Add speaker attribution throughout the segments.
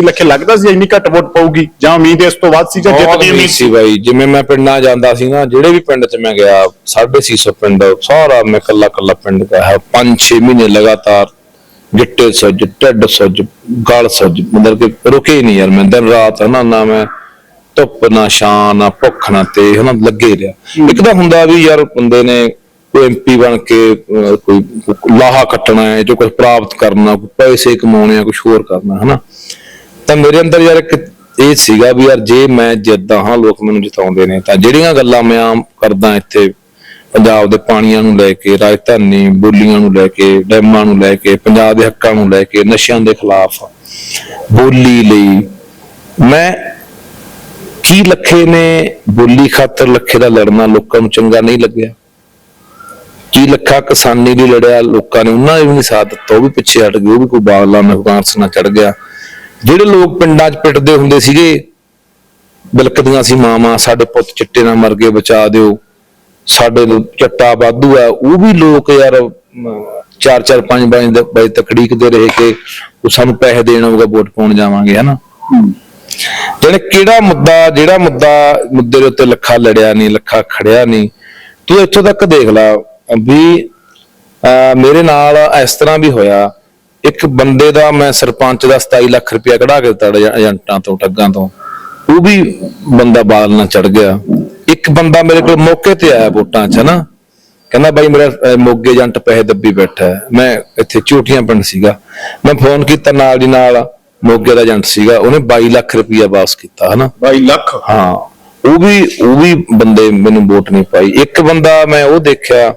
Speaker 1: ਕੀ ਲੱਖੇ ਲੱਗਦਾ ਸੀ ਇੰਨੀ ਘੱਟ ਵੋਟ ਪਊਗੀ ਜਾਂ ਉਮੀਦ ਇਸ ਤੋਂ ਵੱਧ ਸੀ ਜਾਂ ਜਿੱਤ ਦੀ
Speaker 2: ਉਮੀਦ ਸੀ ਬਾਈ ਜਿਵੇਂ ਮੈਂ ਪਿੰਡਾਂ ਜਾਂਦਾ ਸੀ ਨਾ ਜਿਹੜੇ ਵੀ ਪਿੰਡ 'ਚ ਮੈਂ ਗਿਆ 650 ਪਿੰਡ ਸਾਰਾ ਮੈਂ ਕੱਲਾ ਕੱਲਾ ਪਿੰਡ ਦਾ ਹੈ 5-6 ਮਹੀਨੇ ਲਗਾਤਾਰ ਗਿੱਟੇ ਸੁੱਜ ਢੱਡ ਸੁੱਜ ਗਲ ਸੁੱਜ ਮਤਲਬ ਕਿ ਰੁਕੇ ਹੀ ਨਹੀਂ ਯਾਰ ਮੈਂ ਦਿਨ ਰਾਤ ਹਨਾ ਨਾ ਮੈਂ ਧੁੱਪ ਨਾ ਛਾਂ ਨਾ ਭੁੱਖ ਨਾ ਤੇ ਹਨਾ ਲੱਗੇ ਰਿਹਾ। ਇੱਕ ਤਾਂ ਹੁੰਦਾ ਵੀ ਯਾਰ ਬੰਦੇ ਨੇ ਕੋਈ ਐਮਪੀ ਬਣ ਕੇ ਕੋਈ ਲਾਹਾ ਕੱਟਣਾ ਹੈ ਜੋ ਕੁਝ ਪ੍ਰਾਪਤ ਕਰਨਾ ਕੋਈ ਪੈਸੇ ਕਮਾਉਣੇ ਆ ਕੁਝ ਹੋਰ ਕਰਨਾ ਹਨਾ ਤਾਂ ਮੇਰੇ ਅੰਦਰ ਯਾਰ ਇੱਕ ਇਹ ਸੀਗਾ ਵੀ ਯਾਰ ਜੇ ਮੈਂ ਜਿੱਦਾਂ ਹਾਂ, ਲੋਕ ਮੈਨੂੰ ਜਿਤਾਉਂਦੇ ਨੇ, ਤਾਂ ਜਿਹੜੀਆਂ ਗੱਲਾਂ ਮੈਂ ਆਮ ਕਰਦਾ ਇੱਥੇ, ਪੰਜਾਬ ਦੇ ਪਾਣੀਆਂ ਨੂੰ ਲੈ ਕੇ, ਰਾਜਧਾਨੀ, ਬੋਲੀਆਂ ਨੂੰ ਲੈ ਕੇ, ਡੈਮਾਂ ਨੂੰ ਲੈ ਕੇ, ਪੰਜਾਬ ਦੇ ਹੱਕਾਂ ਨੂੰ ਲੈ ਕੇ, ਨਸ਼ਿਆਂ ਦੇ ਖਿਲਾਫ, ਬੋਲੀ ਲਈ, ਮੈਂ ਕੀ ਲੱਖੇ ਨੇ ਬੋਲੀ ਖਾਤਰ ਲੱਖੇ ਦਾ ਲੜਨਾ ਲੋਕਾਂ ਨੂੰ ਚੰਗਾ ਨਹੀਂ ਲੱਗਿਆ? ਕੀ ਲੱਖਾ ਕਿਸਾਨੀ ਲਈ ਲੜਿਆ ਲੋਕਾਂ ਨੇ, ਉਹਨਾਂ ਨੇ ਵੀ ਨਹੀਂ ਸਾਥ ਦਿੱਤਾ, ਉਹ ਵੀ ਪਿੱਛੇ ਹਟ ਗਏ, ਉਹ ਵੀ ਕੋਈ ਬਾਗਲਾ ਮਹਿਕਾਂਸ ਨਾਲ ਚੜ ਗਿਆ। ਜਿਹੜੇ ਲੋਕ ਪਿੰਡਾਂ 'ਚ ਪਿੱਟਦੇ ਹੁੰਦੇ ਸੀਗੇ ਬਿਲਕਦੀਆਂ ਸੀ ਮਾਮਾ ਸਾਡੇ ਪੁੱਤ ਚਿੱਟੇ ਨਾਲ ਮਰ ਗਏ ਬਚਾ ਦਿਓ। ਸਾਡੇ ਚੱਟਾ ਵਾਧੂ ਆ ਉਹ ਵੀ ਲੋਕ ਯਾਰ ਚਾਰ ਚਾਰ ਪੰਜ ਵਜੇ ਦੇ ਵਜੇ ਤੱਕ ਢੀਕਦੇ ਰਹੇ ਕਿ ਉਹ ਸਾਨੂੰ ਪੈਸੇ ਦੇਣ ਆਊਗਾ ਵੋਟ ਪਾਉਣ ਜਾਵਾਂਗੇ ਹਨਾ? ਜਿਹੜੇ ਕਿਹੜਾ ਮੁੱਦਾ ਜਿਹੜਾ ਮੁੱਦਾ ਮੁੱਦੇ ਦੇ ਉੱਤੇ ਲੱਖਾ ਲੜਿਆ ਨਹੀਂ ਲੱਖਾ ਖੜਿਆ ਨਹੀਂ ਤੂੰ ਇੱਥੋਂ ਤੱਕ ਦੇਖ ਲੈ ਵੀ ਮੇਰੇ ਨਾਲ ਇਸ ਤਰ੍ਹਾਂ ਵੀ ਹੋਇਆ ਇੱਕ ਬੰਦੇ ਦਾ ਮੈਂ ਸਰਪੰਚ ਦਾ 27 ਲੱਖ ਰੁਪਇਆ ਕਢਾ ਕੇ ਦਿੱਤਾ ਏਜ- ਏਜੰਟਾਂ ਤੋਂ ਠੱਗਾਂ ਤੋਂ। ਉਹ ਵੀ ਬੰਦਾ ਬਾਲ ਨਾਲ ਚੜ ਗਿਆ। ਇੱਕ ਬੰਦਾ ਮੇਰੇ ਕੋਲ ਮੌਕੇ ਤੇ ਆਇਆ ਵੋਟਾਂ 'ਚ ਨਾ ਕਹਿੰਦਾ ਬਾਈ ਮੇਰਾ ਮੋਗੇ ਏਜੰਟ ਪੈਸੇ ਦੱਬੀ ਬੈਠਾ ਮੈਂ ਇੱਥੇ ਝੂਠੀਆਂ ਪਿੰਡ ਸੀਗਾ। ਮੈਂ ਫੋਨ ਕੀਤਾ ਨਾਲ ਦੀ ਨਾਲ ਮੋਗੇ ਦਾ ਏਜੰਟ ਸੀਗਾ। ਉਹਨੇ 22 ਲੱਖ ਰੁਪਇਆ ਵਾਪਸ ਕੀਤਾ ਹਨਾ?
Speaker 1: 22 ਲੱਖ?
Speaker 2: ਹਾਂ। ਉਹ ਵੀ ਉਹ ਵੀ ਬੰਦੇ ਮੈਨੂੰ ਵੋਟ ਨਹੀਂ ਪਾਈ। ਇੱਕ ਬੰਦਾ ਮੈਂ ਉਹ ਦੇਖਿਆ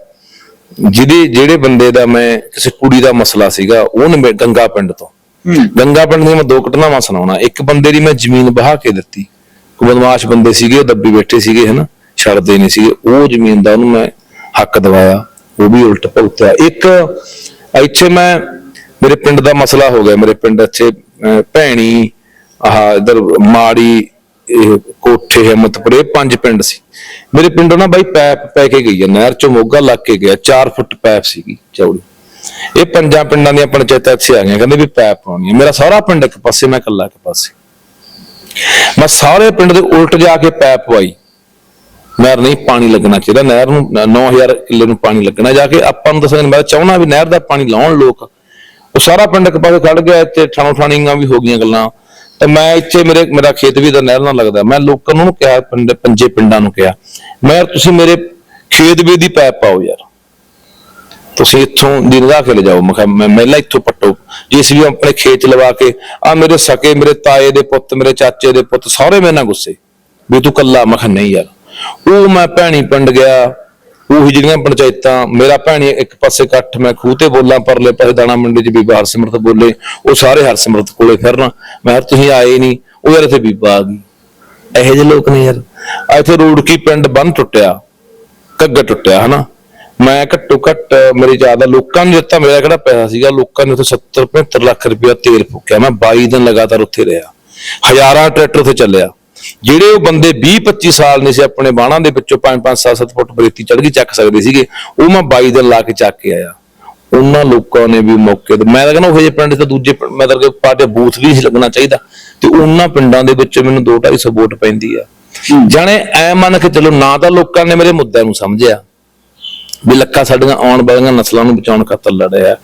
Speaker 2: ਜਿਹਦੇ ਜਿਹੜੇ ਬੰਦੇ ਦਾ ਮੈਂ ਕਿਸੇ ਕੁੜੀ ਦਾ ਮਸਲਾ ਸੀਗਾ ਉਹਨੇ ਮੇ- ਗੰਗਾ ਪਿੰਡ ਤੋਂ। ਗੰਗਾ ਪਿੰਡ ਦੀਆਂ ਮੈਂ ਦੋ ਘਟਨਾਵਾਂ ਸੁਣਾਉਣਾ। ਇੱਕ ਬੰਦੇ ਦੀ ਮੈਂ ਜ਼ਮੀਨ ਬਹਾ ਕੇ ਦਿੱਤੀ। ਕੋਈ ਬਦਮਾਸ਼ ਬੰਦੇ ਸੀਗੇ ਉਹ ਦੱਬੀ ਬੈਠੇ ਸੀਗੇ ਹਨਾ? ਛੱਡਦੇ ਨਹੀਂ ਸੀਗੇ। ਉਹ ਜ਼ਮੀਨ ਦਾ ਉਹਨੂੰ ਮੈਂ ਹੱਕ ਦਿਵਾਇਆ। ਉਹ ਵੀ ਉਲਟ ਭੁਗਤਿਆ ਇੱਕ ਇੱਥੇ ਮੈਂ ਮੇਰੇ ਪਿੰਡ ਦਾ ਮਸਲਾ ਹੋ ਗਿਆ। ਮੇਰੇ ਪਿੰਡ ਇੱਥੇ ਭੈਣੀ ਆਹ ਇਧਰ ਮਾੜੀ ਇਹ ਕੋਠੇ ਹਿੰਮਤਪੁਰੇ, ਪੰਜ ਪਿੰਡ ਸੀ। ਮੇਰੇ ਪਿੰਡੋਂ ਨਾ ਬਾਈ ਪੈਪ ਪੈ ਕੇ ਗਈ ਹੈ ਨਹਿਰ ਚੋਂ ਮੋਗਾ ਲੱਗ ਕੇ ਗਿਆ 4 ਫੁੱਟ ਪੈਪ ਸੀਗੀ ਚੌੜੀ। ਇਹ ਪੰਜਾਂ ਪਿੰਡਾਂ ਦੀਆਂ ਪੰਚਾਇਤਾਂ ਇੱਥੇ ਆ ਗਈਆਂ, ਕਹਿੰਦੇ ਵੀ ਪੈਪ ਪਾਉਣੀ ਹੈ ਮੇਰਾ ਸਾਰਾ ਪਿੰਡ ਇੱਕ ਪਾਸੇ, ਮੈਂ ਇਕੱਲਾ ਇੱਕ ਪਾਸੇ। ਮੈਂ ਸਾਰੇ ਪਿੰਡ ਦੇ ਉਲਟ ਜਾ ਕੇ ਪੈਪ ਪਵਾਈ। ਨਹਿਰ ਨਹੀਂ, ਪਾਣੀ ਲੱਗਣਾ ਚਾਹੀਦਾ। ਨਹਿਰ ਨੂੰ 9000 ਕਿੱਲੇ ਨੂੰ ਪਾਣੀ ਲੱਗਣਾ ਜਾ ਕੇ ਆਪਾਂ ਨੂੰ ਦੱਸਣ ਮੈਂ ਚਾਹੁੰਦਾ ਵੀ ਨਹਿਰ ਦਾ ਪਾਣੀ ਲਾਉਣ ਲੋਕ। ਉਹ ਸਾਰਾ ਪਿੰਡ ਇੱਕ ਪਾਸੇ ਖੜ ਗਿਆ ਤੇ ਠਾਣੋ ਠਾਣੀਆਂ ਵੀ ਹੋ ਗਈਆਂ ਗੱਲਾਂ। ਤੇ ਮੈਂ ਇੱਥੇ ਮੇਰੇ, ਮੇਰਾ ਖੇਤ ਵੀ ਤਾਂ ਨਹਿਰ ਨਾਲ ਲੱਗਦਾ। ਮੈਂ ਲੋਕਾਂ ਨੂੰ ਕਿਹਾ, ਪਿੰਡ, ਪੰਜੇ ਪਿੰਡਾਂ ਨੂੰ ਕਿਹਾ, ਮੈਂ ਤੁਸੀਂ ਮੇਰੇ ਖੇਤ ਵੀ ਦੀ ਪੈਪ ਪਾਓ ਯਾਰ। ਤੁਸੀਂ ਇੱਥੋਂ ਦੀ ਨਿਗਾਹ ਕੇ ਲੈ ਜਾਓ ਮੈਂ ਕਿਹਾ, ਮੈਂ ਮਹਿਲਾ ਇੱਥੋਂ ਪੱਟੋ। ਜਿਸ ਵੀ ਆਪਣੇ ਖੇਤ 'ਚ ਲਵਾ ਕੇ, ਆ ਮੇਰੇ ਸਕੇ, ਮੇਰੇ ਤਾਏ ਦੇ ਪੁੱਤ, ਮੇਰੇ ਚਾਚੇ ਦੇ ਪੁੱਤ, ਸਾਰੇ ਮੇਰੇ ਨਾਲ ਗੁੱਸੇ। ਵੀ ਤੂੰ ਕੱਲਾ? ਮੈਂ ਕਿਹਾ, ਨਹੀਂ ਯਾਰ। ਉਹ ਮੈਂ ਭੈਣੀ ਪਿੰਡ ਗਿਆ। ਉਹੀ ਜਿਹੜੀਆਂ ਪੰਚਾਇਤਾਂ, ਮੇਰਾ ਭੈਣੀ ਇੱਕ ਪਾਸੇ ਇਕੱਠ, ਮੈਂ ਖੂਹ ਤੇ ਬੋਲਾਂ, ਪਰਲੇ ਪਾਸੇ ਦਾਣਾ ਮੰਡੀ 'ਚ ਬੀਬਾ ਹਰਸਿਮਰਤ ਬੋਲੇ, ਉਹ ਸਾਰੇ ਹਰਸਿਮਰਤ ਕੋਲੇ ਫਿਰਨ। ਮੈਂ ਕਿਹਾ, ਤੁਸੀਂ ਆਏ ਨਹੀਂ। ਉਹ ਯਾਰ ਇੱਥੇ ਬੀਬਾ ਇਹੋ ਜਿਹੇ ਲੋਕ ਨੇ ਯਾਰ। ਇੱਥੇ ਰੂੜਕੀ ਪਿੰਡ ਬੰਨ ਟੁੱਟਿਆ? ਕੱਗਾ ਟੁੱਟਿਆ, ਹਨਾ? ਮੈਂ ਘੱਟੋ ਘੱਟ, ਮੇਰੀ ਯਾਦ ਆ, ਲੋਕਾਂ ਨੂੰ ਦਿੱਤਾ ਮੇਰਾ ਕਿਹੜਾ ਪੈਸਾ ਸੀਗਾ? ਲੋਕਾਂ ਨੇ ਉੱਥੇ 70 75 ਲੱਖ ਰੁਪਇਆ ਤੇਲ ਫੂਕਿਆ। ਮੈਂ 22 ਦਿਨ ਲਗਾਤਾਰ ਉੱਥੇ ਰਿਹਾ। ਹਜ਼ਾਰਾਂ ਟਰੈਕਟਰ ਉੱਥੇ ਚੱਲਿਆ। ਜਿਹੜੇ ਉਹ ਬੰਦੇ 20 25 ਸਾਲ ਨੇ ਸੀ, ਆਪਣੇ ਬਾਣਾ ਦੇ ਵਿੱਚੋਂ 5 5 7 7 ਫੁੱਟ ਬਰੇਤੀ ਚੜ ਕੇ ਚੱਕ ਸਕਦੇ ਸੀਗੇ, ਉਹ ਮੈਂ 22 ਦਿਨ ਲਾ ਕੇ ਚੱਕ ਕੇ ਆਇਆ। ਉਹਨਾਂ ਲੋਕਾਂ ਨੇ ਵੀ ਮੌਕੇ ਤੇ ਮੈਂ ਤਾਂ ਕਹਿੰਦਾ ਉਹ ਜਿਹੇ ਪਿੰਡ ਤੇ ਦੂਜੇ ਪਿੰਡ- ਮੈਂ ਤਾਂ ਕਿ ਪਾਰਟੀ ਬੂਥ ਵੀ ਨਹੀਂ ਸੀ ਲੱਗਣਾ ਚਾਹੀਦਾ। ਤੇ ਉਹਨਾਂ ਪਿੰਡਾਂ ਦੇ ਵਿੱਚ ਮੈਨੂੰ 2 250 ਵੋਟ ਪੈਂਦੀ ਆ। ਜਾਣੇ ਐ ਮੰਨ ਕੇ ਚਲੋ, ਨਾ ਤਾਂ ਲੋਕਾਂ ਨੇ ਮੇਰੇ ਮੁੱਦਿਆਂ ਨੂੰ ਸਮਝਿਆ, ਵੀ ਲੱਖਾ ਸਾਡੀਆਂ ਆਉਣ ਵਾਲੀਆਂ ਨਸਲਾਂ ਨੂੰ ਬਚਾਉਣ ਖਾਤਰ ਲੜਿਆ।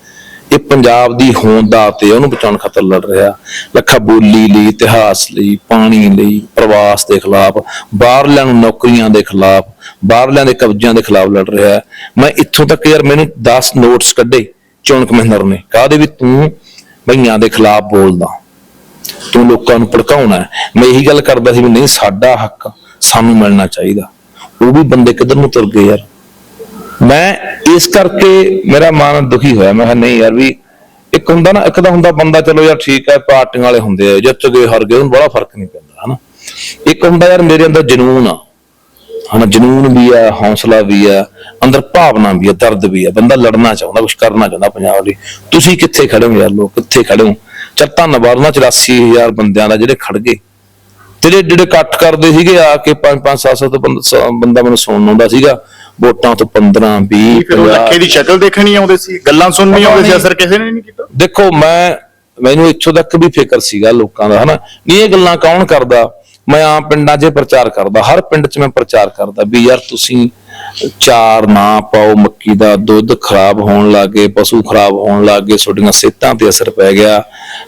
Speaker 2: ਇਹ ਪੰਜਾਬ ਦੀ ਹੋਂਦ ਦਾ ਤੇ ਉਹਨੂੰ ਬਚਾਉਣ ਖਾਤਰ ਲੜ ਰਿਹਾ। ਲੱਖਾ ਬੋਲੀ ਲਈ, ਇਤਿਹਾਸ ਲਈ, ਪਾਣੀ ਲਈ, ਪ੍ਰਵਾਸ ਦੇ ਖਿਲਾਫ, ਬਾਹਰਲਿਆਂ ਨੂੰ ਨੌਕਰੀਆਂ ਦੇ ਖਿਲਾਫ, ਬਾਹਰਲਿਆਂ ਦੇ ਕਬਜ਼ਿਆਂ ਦੇ ਖਿਲਾਫ ਲੜ ਰਿਹਾ ਮੈਂ ਇੱਥੋਂ ਤੱਕ ਯਾਰ ਮੈਨੂੰ 10 ਨੋਟਸ ਕੱਢੇ ਚੋਣ ਕਮਿਸ਼ਨਰ ਨੇ। ਕਾਹਦੇ ਵੀ ਤੂੰ ਬਈਆਂ ਦੇ ਖਿਲਾਫ ਬੋਲਦਾ? ਤੂੰ ਲੋਕਾਂ ਨੂੰ ਭੜਕਾਉਣਾ ਮੈਂ ਇਹੀ ਗੱਲ ਕਰਦਾ ਸੀ ਵੀ ਨਹੀਂ, ਸਾਡਾ ਹੱਕ ਸਾਨੂੰ ਮਿਲਣਾ ਚਾਹੀਦਾ। ਉਹ ਵੀ ਬੰਦੇ ਕਿੱਧਰ ਨੂੰ ਤੁਰ ਗਏ ਯਾਰ? ਮੈਂ ਇਸ ਕਰਕੇ ਮੇਰਾ ਮਨ ਦੁਖੀ ਹੋਇਆ। ਮੈਂ ਕਿਹਾ, ਨਹੀਂ ਯਾਰ ਵੀ ਇੱਕ ਹੁੰਦਾ ਨਾ, ਇੱਕ ਤਾਂ ਹੁੰਦਾ ਬੰਦਾ, ਚਲੋ ਯਾਰ ਠੀਕ ਹੈ, ਪਾਰਟੀਆਂ ਵਾਲੇ ਹੁੰਦੇ ਆ, ਜਿੱਤ ਗਏ ਹਾਰ ਗਏ, ਉਹਨੂੰ ਬੜਾ ਫ਼ਰਕ ਨਹੀਂ ਪੈਂਦਾ, ਹਨਾ? ਇੱਕ ਹੁੰਦਾ ਯਾਰ ਮੇਰੇ ਅੰਦਰ ਜਨੂਨ ਆ। ਹਨਾ, ਜਨੂਨ ਵੀ ਆ, ਹੌਸਲਾ ਵੀ ਆ, ਅੰਦਰ ਭਾਵਨਾ ਵੀ ਆ, ਦਰਦ ਵੀ ਆ। ਬੰਦਾ ਲੜਨਾ ਚਾਹੁੰਦਾ ਕੁਝ ਕਰਨਾ ਚਾਹੁੰਦਾ ਪੰਜਾਬ ਲਈ। ਤੁਸੀਂ ਕਿੱਥੇ ਖੜੇ ਹੋ ਯਾਰ ਲੋਕ? ਕਿੱਥੇ ਖੜੇ ਹੋ? ਚੱਲ ਧੰਨਵਾਦ ਨਾ 84000 ਬੰਦਿਆਂ ਦਾ ਜਿਹੜੇ ਖੜ ਗਏ। ਤੇ ਜਿਹੜੇ ਇਕੱਠ ਕਰਦੇ ਸੀਗੇ ਆ ਕੇ 5 5 7 7 ਬੰਦਾ ਮੈਨੂੰ ਸੁਣਨ ਆਉਂਦਾ ਸੀਗਾ। ਵੋਟਾਂ ਤੋਂ 15 20
Speaker 1: ਫਿਰ ਉਹ
Speaker 2: 50
Speaker 1: ਲੱਖੇ ਦੀ ਸ਼ਕਲ ਦੇਖਣੀ ਆਉਂਦੇ ਸੀ ਗੱਲਾਂ ਸੁਣਨੀ ਆਉਂਦੇ ਸੀ ਅਸਰ ਕਿਸੇ ਨੇ ਨਹੀਂ ਕੀਤਾ?
Speaker 2: ਦੇਖੋ ਮੈਂ ਮੈਨੂੰ ਇੱਥੋਂ ਤੱਕ ਵੀ ਫਿਕਰ ਸੀਗਾ ਲੋਕਾਂ ਦਾ ਹਨਾ? ਨਹੀਂ ਇਹ ਗੱਲਾਂ ਕੌਣ ਕਰਦਾ? ਮੈਂ ਆਮ ਪਿੰਡਾਂ 'ਚ ਪ੍ਰਚਾਰ ਕਰਦਾ ਹਰ ਪਿੰਡ 'ਚ ਮੈਂ ਪ੍ਰਚਾਰ ਕਰਦਾ ਵੀ ਯਾਰ ਤੁਸੀਂ ਚਾਰ ਨਾ ਪਾਓ ਮੱਕੀ ਦਾ ਦੁੱਧ ਖਰਾਬ ਹੋਣ ਲੱਗੇ ਪਸ਼ੂ ਖਰਾਬ ਹੋਣ ਲੱਗੇ ਤੁਹਾਡੀਆਂ ਸਿਹਤਾਂ ਤੇ ਅਸਰ ਪੈ ਗਿਆ।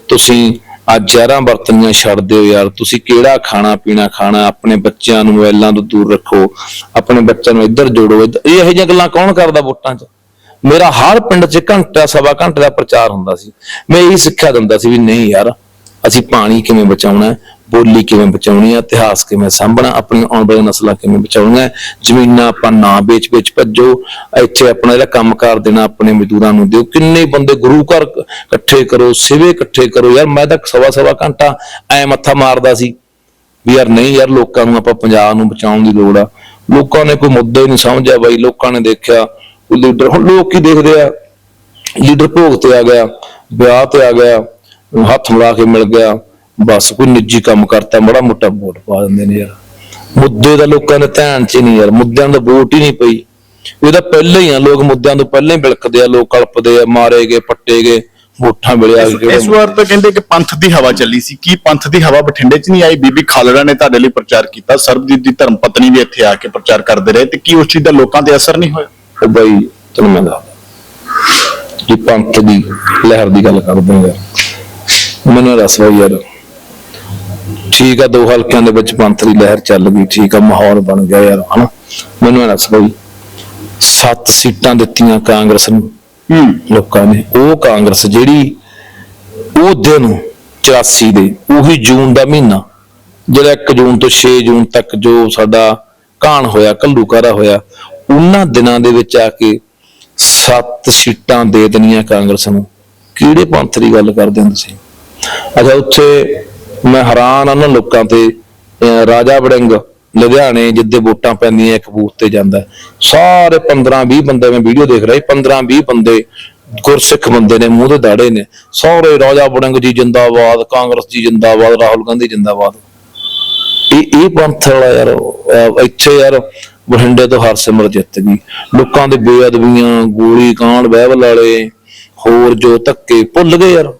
Speaker 2: ਤੁਸੀਂ ਅੱਜ ਜ਼ਹਿਰਾਂ ਵਰਤਣੀਆਂ ਛੱਡ ਦਿਓ ਯਾਰ। ਤੁਸੀਂ ਕਿਹੜਾ ਖਾਣਾ ਪੀਣਾ ਖਾਣਾ, ਆਪਣੇ ਬੱਚਿਆਂ ਨੂੰ ਮੋਬਾਈਲਾਂ ਤੋਂ ਦੂਰ ਰੱਖੋ, ਆਪਣੇ ਬੱਚਿਆਂ ਨੂੰ ਇੱਧਰ ਜੋੜੋ। ਇਹ ਇਹੋ ਜਿਹੀਆਂ ਗੱਲਾਂ ਕੌਣ ਕਰਦਾ ਵੋਟਾਂ 'ਚ? ਮੇਰਾ ਹਰ ਪਿੰਡ 'ਚ ਘੰਟਾ, ਸਵਾ ਘੰਟੇ ਦਾ ਪ੍ਰਚਾਰ ਹੁੰਦਾ ਸੀ। ਮੈਂ ਇਹੀ ਸਿੱਖਿਆ ਦਿੰਦਾ ਸੀ ਵੀ ਨਹੀਂ ਯਾਰ, ਅਸੀਂ ਪਾਣੀ ਕਿਵੇਂ ਬਚਾਉਣਾ ਬੋਲੀ ਕਿਵੇਂ ਬਚਾਉਣੀ ਹੈ ਇਤਿਹਾਸ ਕਿਵੇਂ ਸਾਂਭਣਾ ਆਪਣੀ ਆਉਣ ਵਾਲੀ ਨਸਲਾਂ ਕਿਵੇਂ ਬਚਾਉਣੀਆਂ ਜ਼ਮੀਨਾਂ ਆਪਾਂ ਨਾ ਵੇਚ ਵੇਚ ਭੱਜੋ, ਇੱਥੇ ਆਪਣਾ ਜਿਹੜਾ ਕੰਮਕਾਰ ਦੇਣਾ ਆਪਣੇ ਮਜ਼ਦੂਰਾਂ ਨੂੰ ਦਿਓ, ਕਿੰਨੇ ਬੰਦੇ ਗੁਰੂ ਘਰ ਇਕੱਠੇ ਕਰੋ, ਸਿਵੇ ਇਕੱਠੇ ਕਰੋ, ਯਾਰ ਮੈਂ ਤਾਂ ਸਵਾ ਸਵਾ ਘੰਟਾ ਐ ਮੱਥਾ ਮਾਰਦਾ ਸੀ ਵੀ ਯਾਰ ਨਹੀਂ ਯਾਰ ਲੋਕਾਂ ਨੂੰ ਆਪਾਂ ਪੰਜਾਬ ਨੂੰ ਬਚਾਉਣ ਦੀ ਲੋੜ ਆ। ਲੋਕਾਂ ਨੇ ਕੋਈ ਮੁੱਦਾ ਹੀ ਨਹੀਂ ਸਮਝਿਆ ਬਾਈ, ਲੋਕਾਂ ਨੇ ਦੇਖਿਆ ਕੋਈ ਲੀਡਰ, ਹੁਣ ਲੋਕ ਕੀ ਦੇਖਦੇ ਆ? ਲੀਡਰ ਭੋਗ ਤੇ ਆ ਗਿਆ, ਵਿਆਹ ਤੇ ਆ ਗਿਆ ਹੱਥ ਮਿਲਾ ਕੇ ਮਿਲ ਗਿਆ। ਬਸ ਕੋਈ ਨਿੱਜੀ ਕੰਮ ਕਰਤਾ ਬੜਾ ਮੋਟਾ ਵੋਟ ਪਾ ਦਿੰਦੇ ਨੇ ਯਾਰ। ਮੁੱਦੇ ਦਾ ਲੋਕਾਂ ਨੇ ਧਿਆਨ ਚ ਨਹੀਂ ਯਾਰ ਮੁੱਦਿਆਂ ਦਾ ਵੋਟ ਹੀ ਨਹੀਂ ਪਈ। ਇਹ ਤਾਂ ਪਹਿਲਾਂ ਹੀ ਆ ਲੋਕ ਮੁੱਦਿਆਂ ਤੋਂ ਪਹਿਲਾਂ ਹੀ ਬਿਲਕਦੇ ਆ ਲੋਕ ਕਲਪਦੇ ਆ ਮਾਰੇ ਗਏ ਪੱਟੇ ਗਏ ਵੋਟਾਂ ਵੇਲੇ ਆ
Speaker 1: ਇਸ ਵਾਰ ਤਾਂ ਕਹਿੰਦੇ ਕਿ ਪੰਥ ਦੀ ਹਵਾ ਚੱਲੀ ਸੀ। ਕੀ ਪੰਥ ਦੀ ਹਵਾ ਬਠਿੰਡੇ 'ਚ ਨਹੀਂ ਆਈ? ਬੀਬੀ ਖਾਲੜਾ ਨੇ ਤੁਹਾਡੇ ਲਈ ਪ੍ਰਚਾਰ ਕੀਤਾ। ਸਰਬਜੀਤ ਦੀ ਧਰਮ ਪਤਨੀ ਵੀ ਇੱਥੇ ਆ ਕੇ ਪ੍ਰਚਾਰ ਕਰਦੇ ਰਹੇ ਤੇ ਕੀ ਉਸ ਚੀਜ਼ ਦਾ ਲੋਕਾਂ ਤੇ ਅਸਰ ਨਹੀਂ ਹੋਇਆ?
Speaker 2: ਬਈ ਤੈਨੂੰ ਮੈਂ ਦੱਸਦਾ। ਜੀ ਪੰਥ ਦੀ ਲਹਿਰ ਦੀ ਗੱਲ ਕਰਦੇ ਯਾਰ ਮੈਨੂੰ ਦੱਸ ਬਈ ਯਾਰ ਠੀਕ ਆ ਦੋ ਹਲਕਿਆਂ ਦੇ ਵਿੱਚ ਪੰਥ ਦੀ ਲਹਿਰ ਚੱਲ ਗਈ ਠੀਕ ਆ ਮਾਹੌਲ ਬਣ ਗਿਆ ਯਾਰ ਹਨਾ? ਮੈਨੂੰ ਦੱਸ ਬਈ ਸੱਤ ਸੀਟਾਂ ਦਿੱਤੀਆਂ ਕਾਂਗਰਸ ਨੂੰ ਲੋਕਾਂ ਨੇ। ਉਹ ਕਾਂਗਰਸ ਜਿਹੜੀ ਉਹ ਦਿਨ 84 ਦੇ ਉਹੀ ਜੂਨ ਦਾ ਮਹੀਨਾ ਜਿਹੜਾ 1 ਜੂਨ ਤੋਂ 6 ਜੂਨ ਤੱਕ ਜੋ ਸਾਡਾ ਕਾਣ ਹੋਇਆ ਕੱਲੂਕਾਰਾ ਹੋਇਆ ਉਹਨਾਂ ਦਿਨਾਂ ਦੇ ਵਿੱਚ ਆ ਕੇ ਸੱਤ ਸੀਟਾਂ ਦੇ ਦੇਣੀਆਂ ਕਾਂਗਰਸ ਨੂੰ। ਕਿਹੜੇ ਪੰਥ ਦੀ ਗੱਲ ਕਰਦੇ ਹੋ ਤੁਸੀਂ? ਅੱਛਾ ਉੱਥੇ ਮੈਂ ਹੈਰਾਨ ਉਹਨਾਂ ਲੋਕਾਂ ਤੇ। ਰਾਜਾ ਵੜਿੰਗ ਲੁਧਿਆਣੇ ਜਿੱਦੇ ਵੋਟਾਂ ਪੈਂਦੀਆਂ, ਇੱਕ ਬੂਥ ਤੇ ਜਾਂਦਾ। ਸਾਰੇ 15 20 ਬੰਦੇ ਮੈਂ ਵੀਡੀਓ ਦੇਖ ਰਿਹਾ 15 20 ਬੰਦੇ, ਗੁਰਸਿੱਖ ਬੰਦੇ ਨੇ, ਮੂੰਹ ਤੇ ਦਾੜੇ ਨੇ। ਸਾਰੇ ਰਾਜਾ ਵੜਿੰਗ ਜੀ ਜਿੰਦਾਬਾਦ, ਕਾਂਗਰਸ ਜੀ ਜਿੰਦਾਬਾਦ, ਰਾਹੁਲ ਗਾਂਧੀ ਜਿੰਦਾਬਾਦ। ਇਹ ਇਹ ਪੰਥ ਵਾਲਾ ਯਾਰ ਇੱਥੇ ਯਾਰ ਬਠਿੰਡੇ ਤੋਂ ਹਰਸਿਮਰ ਜਿੱਤ ਗਈ। ਲੋਕਾਂ ਦੇ ਬੇਅਦਬੀਆਂ ਗੋਲੀ ਕਾਂਡ ਬਹਿਬਲ ਵਾਲੇ, ਹੋਰ ਜੋ ਧੱਕੇ, ਭੁੱਲ ਗਏ ਯਾਰ।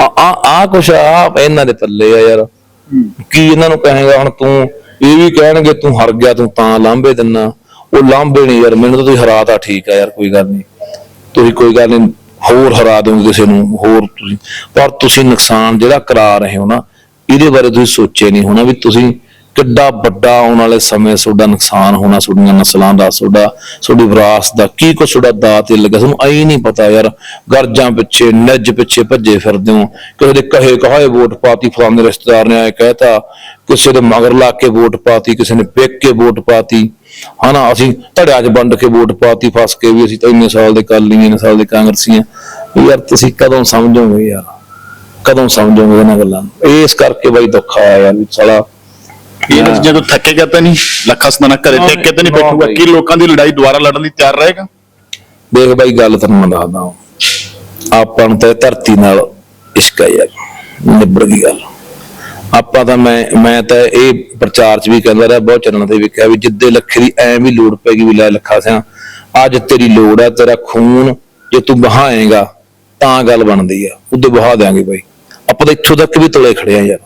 Speaker 2: ਆ ਆ ਕੁਛ ਆ ਇਹਨਾਂ ਦੇ ਪੱਲੇ ਆ ਯਾਰ। ਕੀ ਇਹਨਾਂ ਨੂੰ ਕਹੇਗਾ ਹੁਣ ਤੂੰ? ਇਹ ਵੀ ਕਹਿਣਗੇ, ਤੂੰ ਹਰ ਗਿਆ, ਤੂੰ ਤਾਂ ਲਾਂਬੇ ਦਿੰਨਾ। ਉਹ ਲਾਂਬੇ ਨਹੀਂ ਯਾਰ, ਮੈਨੂੰ ਤਾਂ ਤੁਸੀਂ ਹਰਾਤਾ ਠੀਕ ਆ ਯਾਰ, ਕੋਈ ਗੱਲ ਨਹੀਂ। ਤੁਸੀਂ ਕੋਈ ਗੱਲ ਨਹੀਂ, ਹੋਰ ਹਰਾ ਦਿਓਗੇ ਕਿਸੇ ਨੂੰ, ਹੋਰ ਤੁਸੀਂ। ਪਰ ਤੁਸੀਂ ਨੁਕਸਾਨ ਜਿਹੜਾ ਕਰਾ ਰਹੇ ਹੋ ਨਾ, ਇਹਦੇ ਬਾਰੇ ਤੁਸੀਂ ਸੋਚੇ ਨਹੀਂ ਹੋਣਾ ਵੀ ਤੁਸੀਂ ਕਿੱਡਾ ਵੱਡਾ ਆਉਣ ਵਾਲੇ ਸਮੇਂ ਤੁਹਾਡਾ ਨੁਕਸਾਨ ਹੋਣਾ ਤੁਹਾਡੀਆਂ ਨਸਲਾਂ ਦਾ ਤੁਹਾਡਾ ਤੁਹਾਡੀ ਵਿਰਾਸਤ ਦਾ, ਕੀ ਕੁਛ ਤੁਹਾਡਾ ਦਾਅ ਲੱਗਾ ਤੁਹਾਨੂੰ ਐਂ ਨਹੀਂ ਪਤਾ ਯਾਰ। ਗਰਜਾਂ ਪਿੱਛੇ, ਨੱਜ ਪਿੱਛੇ ਭੱਜੇ ਫਿਰਦੇ ਹੋ। ਕਿਸੇ ਦੇ ਕਹੇ ਕਹਾਏ ਵੋਟ ਪਾਤੀ, ਫਲਾਣੇ ਰਿਸ਼ਤੇਦਾਰ ਨੇ ਆਏ ਕਹਿਤਾ। ਕਿਸੇ ਦੇ ਮਗਰ ਲਾ ਕੇ ਵੋਟ ਪਾਤੀ, ਕਿਸੇ ਨੇ ਪਿੱਕ ਕੇ ਵੋਟ ਪਾਤੀ। ਹਨਾ, ਅਸੀਂ ਧੜਿਆ 'ਚ ਵੰਡ ਕੇ ਵੋਟ ਪਾਤੀ, ਫਸ ਕੇ ਵੀ ਅਸੀਂ ਤਾਂ ਇੰਨੇ ਸਾਲ ਦੇ ਕਾਲੀ ਇੰਨੇ ਸਾਲ ਦੇ ਕਾਂਗਰਸੀ ਆ। ਯਾਰ ਤੁਸੀਂ ਕਦੋਂ ਸਮਝੋਗੇ ਯਾਰ? ਕਦੋਂ ਸਮਝੋਗੇ ਇਹਨਾਂ ਗੱਲਾਂ ਨੂੰ? ਇਸ ਕਰਕੇ ਬਾਈ ਦੁੱਖ ਆਇਆ ਯਾਰ ਵੀ ਸਾਲਾ
Speaker 1: ਇਹਨਾਂ 'ਚ ਜਦੋਂ ਥੱਕੇਗਾ ਤਾਂ ਨਹੀਂ ਲੱਖਾ ਸਨਾਨਾ ਘਰੇ
Speaker 2: ਨਾ,
Speaker 1: ਟੇਕ ਕੇ ਤਾਂ ਨਹੀਂ
Speaker 2: ਨਾ
Speaker 1: ਬੈਠੂਗਾ। ਕੀ ਲੋਕਾਂ ਦੀ ਲੜਾਈ ਦੁਬਾਰਾ ਲੜਨ ਲਈ ਤਿਆਰ ਰਹੇਗਾ?
Speaker 2: ਦੇਖ ਬਾਈ ਗੱਲ ਤੈਨੂੰ ਮੈਂ ਦੱਸਦਾ ਆਪਾਂ ਨੂੰ ਤਾਂ ਇਹ ਧਰਤੀ ਨਾਲ ਇਸ਼ਕ ਹੈ ਯਾਰ ਨਿਬੜ ਗਈ ਗੱਲ। ਆਪਾਂ ਤਾਂ ਮੈਂ ਮੈਂ ਤਾਂ ਇਹ ਪ੍ਰਚਾਰ ਚ ਵੀ ਕਹਿੰਦਾ ਰਿਹਾ ਬਹੁਤ ਚੈਨਲ ਤੇ ਵੀ ਕਿਹਾ ਵੀ ਜਿੱਦੇ ਲੱਖੇ ਦੀ ਐ ਵੀ ਲੋੜ ਪੈਗੀ ਵੀ ਲੈ ਲੱਖਾ ਸਿਆ ਅੱਜ ਤੇਰੀ ਲੋੜ ਹੈ ਤੇਰਾ ਖੂਨ ਜੇ ਤੂੰ ਬਹਾਏਗਾ ਤਾਂ ਗੱਲ ਬਣਦੀ ਆ। ਉਹਦੇ ਬਹਾ ਦਿਆਂਗੇ ਬਾਈ। ਆਪਾਂ ਤਾਂ ਇੱਥੋਂ ਤੱਕ ਵੀ ਤੁਲੇ ਖੜੇ ਆ ਯਾਰ।